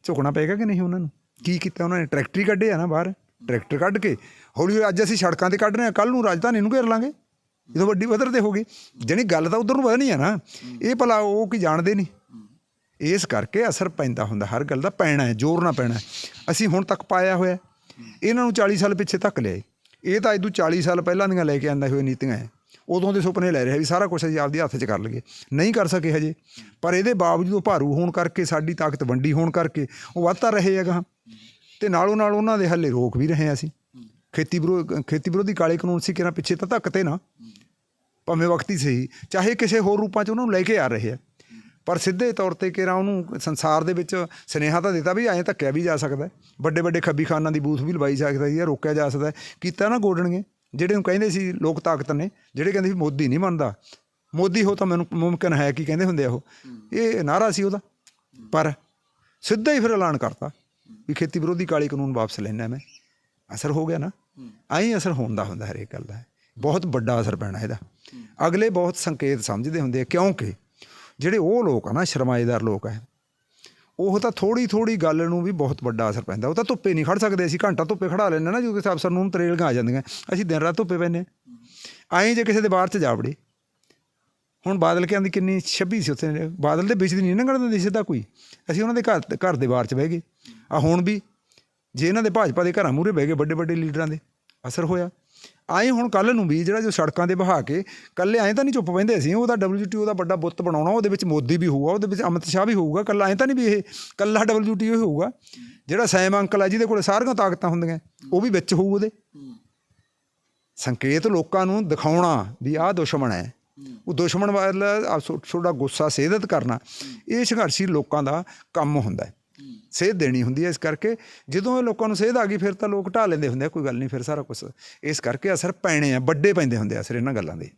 ਝੁਕਣਾ ਪਏਗਾ ਕਿ ਨਹੀਂ ਉਹਨਾਂ ਨੂੰ? ਕੀ ਕੀਤਾ ਉਹਨਾਂ ਨੇ? ਟਰੈਕਟਰੀ ਹੀ ਕੱਢੇ ਆ ਨਾ ਬਾਹਰ। ਟਰੈਕਟਰ ਕੱਢ ਕੇ, ਹੌਲੀ ਹੌਲੀ ਅੱਜ ਅਸੀਂ ਸੜਕਾਂ ਤੇ ਕੱਢ ਰਹੇ ਆ ਕੱਲ ਨੂੰ ਰਾਜਧਾਨੀ ਨੂੰ ਘੇਰ ਲਾਂਗੇ। ਜਦੋਂ ਵੱਡੀ ਪੱਧਰ ਤੇ ਹੋ ਗਈ। ਜਾਣੀ ਗੱਲ ਤਾਂ ਉਧਰ ਨੂੰ ਵਧਣੀ ਆ ਨਾ। ਇਹ ਭਲਾ ਉਹ ਕੀ ਜਾਣਦੇ ਨਹੀਂ। ਇਸ ਕਰਕੇ ਅਸਰ ਪੈਂਦਾ ਹੁੰਦਾ, ਹਰ ਗੱਲ ਦਾ ਪੈਣਾ ਹੈ, ਜ਼ੋਰ ਨਾ ਪੈਣਾ ਅਸੀਂ ਹੁਣ ਤੱਕ ਪਾਇਆ ਹੋਇਆ ਇਹਨਾਂ ਨੂੰ 40 ਸਾਲ ਪਿੱਛੇ ਤੱਕ ਲਿਆਏ। ਇਹ ਤਾਂ ਇਦੋਂ 40 ਸਾਲ ਪਹਿਲਾਂ ਦੀਆਂ ਲੈ ਕੇ ਆਂਦਾ ਹੋਏ ਨੀਤੀਆਂ ਹੈ। ਉਦੋਂ ਦੇ ਸੁਪਨੇ ਲੈ ਰਿਹਾ ਵੀ ਸਾਰਾ ਕੁਝ ਅਸੀਂ ਆਪਦੇ ਹੱਥ 'ਚ ਕਰ ਲਈਏ। ਨਹੀਂ ਕਰ ਸਕੇ ਹਜੇ। ਪਰ ਇਹਦੇ ਬਾਵਜੂਦ ਉਹ ਭਾਰੂ ਹੋਣ ਕਰਕੇ, ਸਾਡੀ ਤਾਕਤ ਵੰਡੀ ਹੋਣ ਕਰਕੇ, ਉਹ ਵੱਧਤਾ ਰਹੇ ਹੈਗਾ। ਤੇ ਨਾਲੋਂ ਨਾਲ ਉਹਨਾਂ ਦੇ ਹੱਲੇ ਰੋਕ ਵੀ ਰਹੇ ਹਾਂ ਅਸੀਂ। ਖੇਤੀ ਵਿਰੋ, ਖੇਤੀ ਵਿਰੋਧੀ ਕਾਲੇ ਕਾਨੂੰਨ ਸੀ ਕਿਰਾਂ ਪਿੱਛੇ ਤਾਂ ਧੱਕਤੇ ਨਾ। ਭਾਵੇਂ ਵਕਤੀ ਸਹੀ। ਚਾਹੇ ਕਿਸੇ ਹੋਰ ਰੂਪਾਂ 'ਚ ਉਹਨਾਂ ਨੂੰ ਲੈ ਕੇ ਆ ਰਹੇ ਆ। ਪਰ ਸਿੱਧੇ ਤੌਰ ਤੇ ਕਿਹੜਾ ਉਹਨੂੰ ਸੰਸਾਰ ਦੇ ਵਿੱਚ ਸੁਨੇਹਾ ਤਾਂ ਦਿੱਤਾ ਵੀ ਐਂ ਧੱਕਿਆ ਵੀ ਜਾ ਸਕਦਾ ਵੱਡੇ ਵੱਡੇ ਖੱਬੀ ਖਾਨਾਂ ਦੀ ਬੂਥ ਵੀ ਲਵਾਈ ਜਾ ਸਕਦੀ ਹੈ, ਰੋਕਿਆ ਜਾ ਸਕਦਾ ਕੀਤਾ ਨਾ ਗੋਡਣਗੇ। ਜਿਹੜੇ ਨੂੰ ਕਹਿੰਦੇ ਸੀ ਲੋਕ ਤਾਕਤ ਨੇ, ਜਿਹੜੇ ਕਹਿੰਦੇ ਸੀ ਮੋਦੀ ਨਹੀਂ ਮੰਨਦਾ। ਮੋਦੀ ਹੋ ਤਾਂ ਮੈਨੂੰ ਮੁਮਕਿਨ ਹੈ ਕਿ ਕਹਿੰਦੇ ਹੁੰਦੇ ਆ ਉਹ। ਇਹ ਨਾਰਾ ਸੀ ਉਹਦਾ। ਪਰ ਸਿੱਧਾ ਹੀ ਫਿਰ ਐਲਾਨ ਕਰਤਾ ਵੀ ਖੇਤੀ ਵਿਰੋਧੀ ਕਾਲੀ ਕਾਨੂੰਨ ਵਾਪਸ ਲੈਣਾ ਮੈਂ। ਅਸਰ ਹੋ ਗਿਆ ਨਾ। ਐਂ ਅਸਰ ਹੋਣ ਦਾ ਹੁੰਦਾ ਹਰੇਕ ਗੱਲ ਦਾ। ਬਹੁਤ ਵੱਡਾ ਅਸਰ ਪੈਣਾ ਇਹਦਾ। ਅਗਲੇ ਬਹੁਤ ਸੰਕੇਤ ਸਮਝਦੇ ਹੁੰਦੇ ਆ ਕਿਉਂਕਿ ਜਿਹੜੇ ਉਹ ਲੋਕ ਆ ਨਾ, ਸ਼ਰਮਾਏਦਾਰ ਲੋਕ ਆ ਉਹ ਤਾਂ ਥੋੜੀ ਥੋੜੀ ਗੱਲ ਨੂੰ ਵੀ ਬਹੁਤ ਵੱਡਾ ਅਸਰ ਪੈਂਦਾ। ਉਹ ਤਾਂ ਧੁੱਪੇ ਨਹੀਂ ਖੜ ਸਕਦੇ, ਅਸੀਂ ਘੰਟਾ ਧੁੱਪੇ ਖੜਾ ਲੈਂਦੇ ਨਾ ਜੋ ਕਿਸੇ ਅਫਸਰ ਨੂੰ ਤਰੇਲਗਾ ਆ ਜਾਂਦੀਆਂ। ਅਸੀਂ ਦਿਨ ਰਾਤ ਧੁੱਪੇ ਪੈਂਦੇ ਹਾਂ। ਐਂ ਜੇ ਕਿਸੇ ਦੇ ਬਾਹਰ ਚ ਜਾਵੜੇ ਹੁਣ ਬਾਦਲ ਕਿਆਂ ਦੀ ਕਿੰਨੀ 26 ਸੀ ਉੱਥੇ। ਬਾਦਲ ਦੇ ਵਿੱਚ ਦੀ ਨਹੀਂ ਲੰਘਣ ਦਿੰਦੇ ਸਿੱਧਾ ਕੋਈ। ਅਸੀਂ ਉਹਨਾਂ ਦੇ ਘਰ ਘਰ ਦੇ ਬਾਹਰ ਚ ਬਹਿ ਗਏ। ਆ ਹੁਣ ਵੀ ਜੇ ਇਹਨਾਂ ਦੇ ਭਾਜਪਾ ਦੇ ਘਰਾਂ ਮੂਹਰੇ ਬਹਿ ਗਏ ਵੱਡੇ ਵੱਡੇ ਲੀਡਰਾਂ ਦੇ, ਅਸਰ ਹੋਇਆ। ਆਏ ਹੁਣ ਕੱਲ ਨੂੰ ਵੀ ਜਿਹੜਾ ਜੋ ਸੜਕਾਂ ਦੇ ਬਹਾ ਕੇ, ਕੱਲੇ ਐਂ ਤਾਂ ਨਹੀਂ ਚੁੱਪ ਪੈਂਦੇ ਸੀ ਉਹਦਾ WTO ਦਾ ਵੱਡਾ ਬੁੱਤ ਬਣਾਉਣਾ, ਉਹਦੇ ਵਿੱਚ ਮੋਦੀ ਵੀ ਹੋਊਗਾ, ਉਹਦੇ ਵਿੱਚ ਅਮਿਤ ਸ਼ਾਹ ਵੀ ਹੋਊਗਾ, ਕੱਲਾ ਐਂ ਤਾਂ ਨਹੀਂ ਵੀ ਇਹ ਕੱਲਾ WTO ਹੀ ਹੋਊਗਾ। ਜਿਹੜਾ ਸੈਮ ਅੰਕਲ ਆ, ਜਿਹਦੇ ਕੋਲ ਸਾਰੀਆਂ ਤਾਕਤਾਂ ਹੁੰਦੀਆਂ, ਉਹ ਵੀ ਵਿੱਚ ਹੋਊ ਉਹਦੇ। ਸੰਕੇਤ ਲੋਕਾਂ ਨੂੰ ਦਿਖਾਉਣਾ ਵੀ ਆਹ ਦੁਸ਼ਮਣ ਹੈ। ਉਹ ਦੁਸ਼ਮਣ ਵੱਲ ਤੁਹਾਡਾ ਗੁੱਸਾ ਸੇਧਤ ਕਰਨਾ, ਇਹ ਸੰਘਰਸ਼ੀ ਲੋਕਾਂ ਦਾ ਕੰਮ ਹੁੰਦਾ ਹੈ। ਸੇਧ ਦੇਣੀ ਹੁੰਦੀ ਹੈ ਇਸ ਕਰਕੇ। ਜਦੋਂ ਇਹ ਲੋਕਾਂ ਨੂੰ ਸੇਧ ਆ ਗਈ, ਫਿਰ ਤਾਂ ਲੋਕ ਢਾ ਲੈਂਦੇ ਹੁੰਦੇ ਆ, ਕੋਈ ਗੱਲ ਨਹੀਂ, ਫਿਰ ਸਾਰਾ ਕੁਝ ਇਸ ਕਰਕੇ ਅਸਰ ਪੈਣੇ ਆ, ਵੱਡੇ ਪੈਂਦੇ ਹੁੰਦੇ ਆ ਅਸਰ ਇਹਨਾਂ ਗੱਲਾਂ ਦੇ।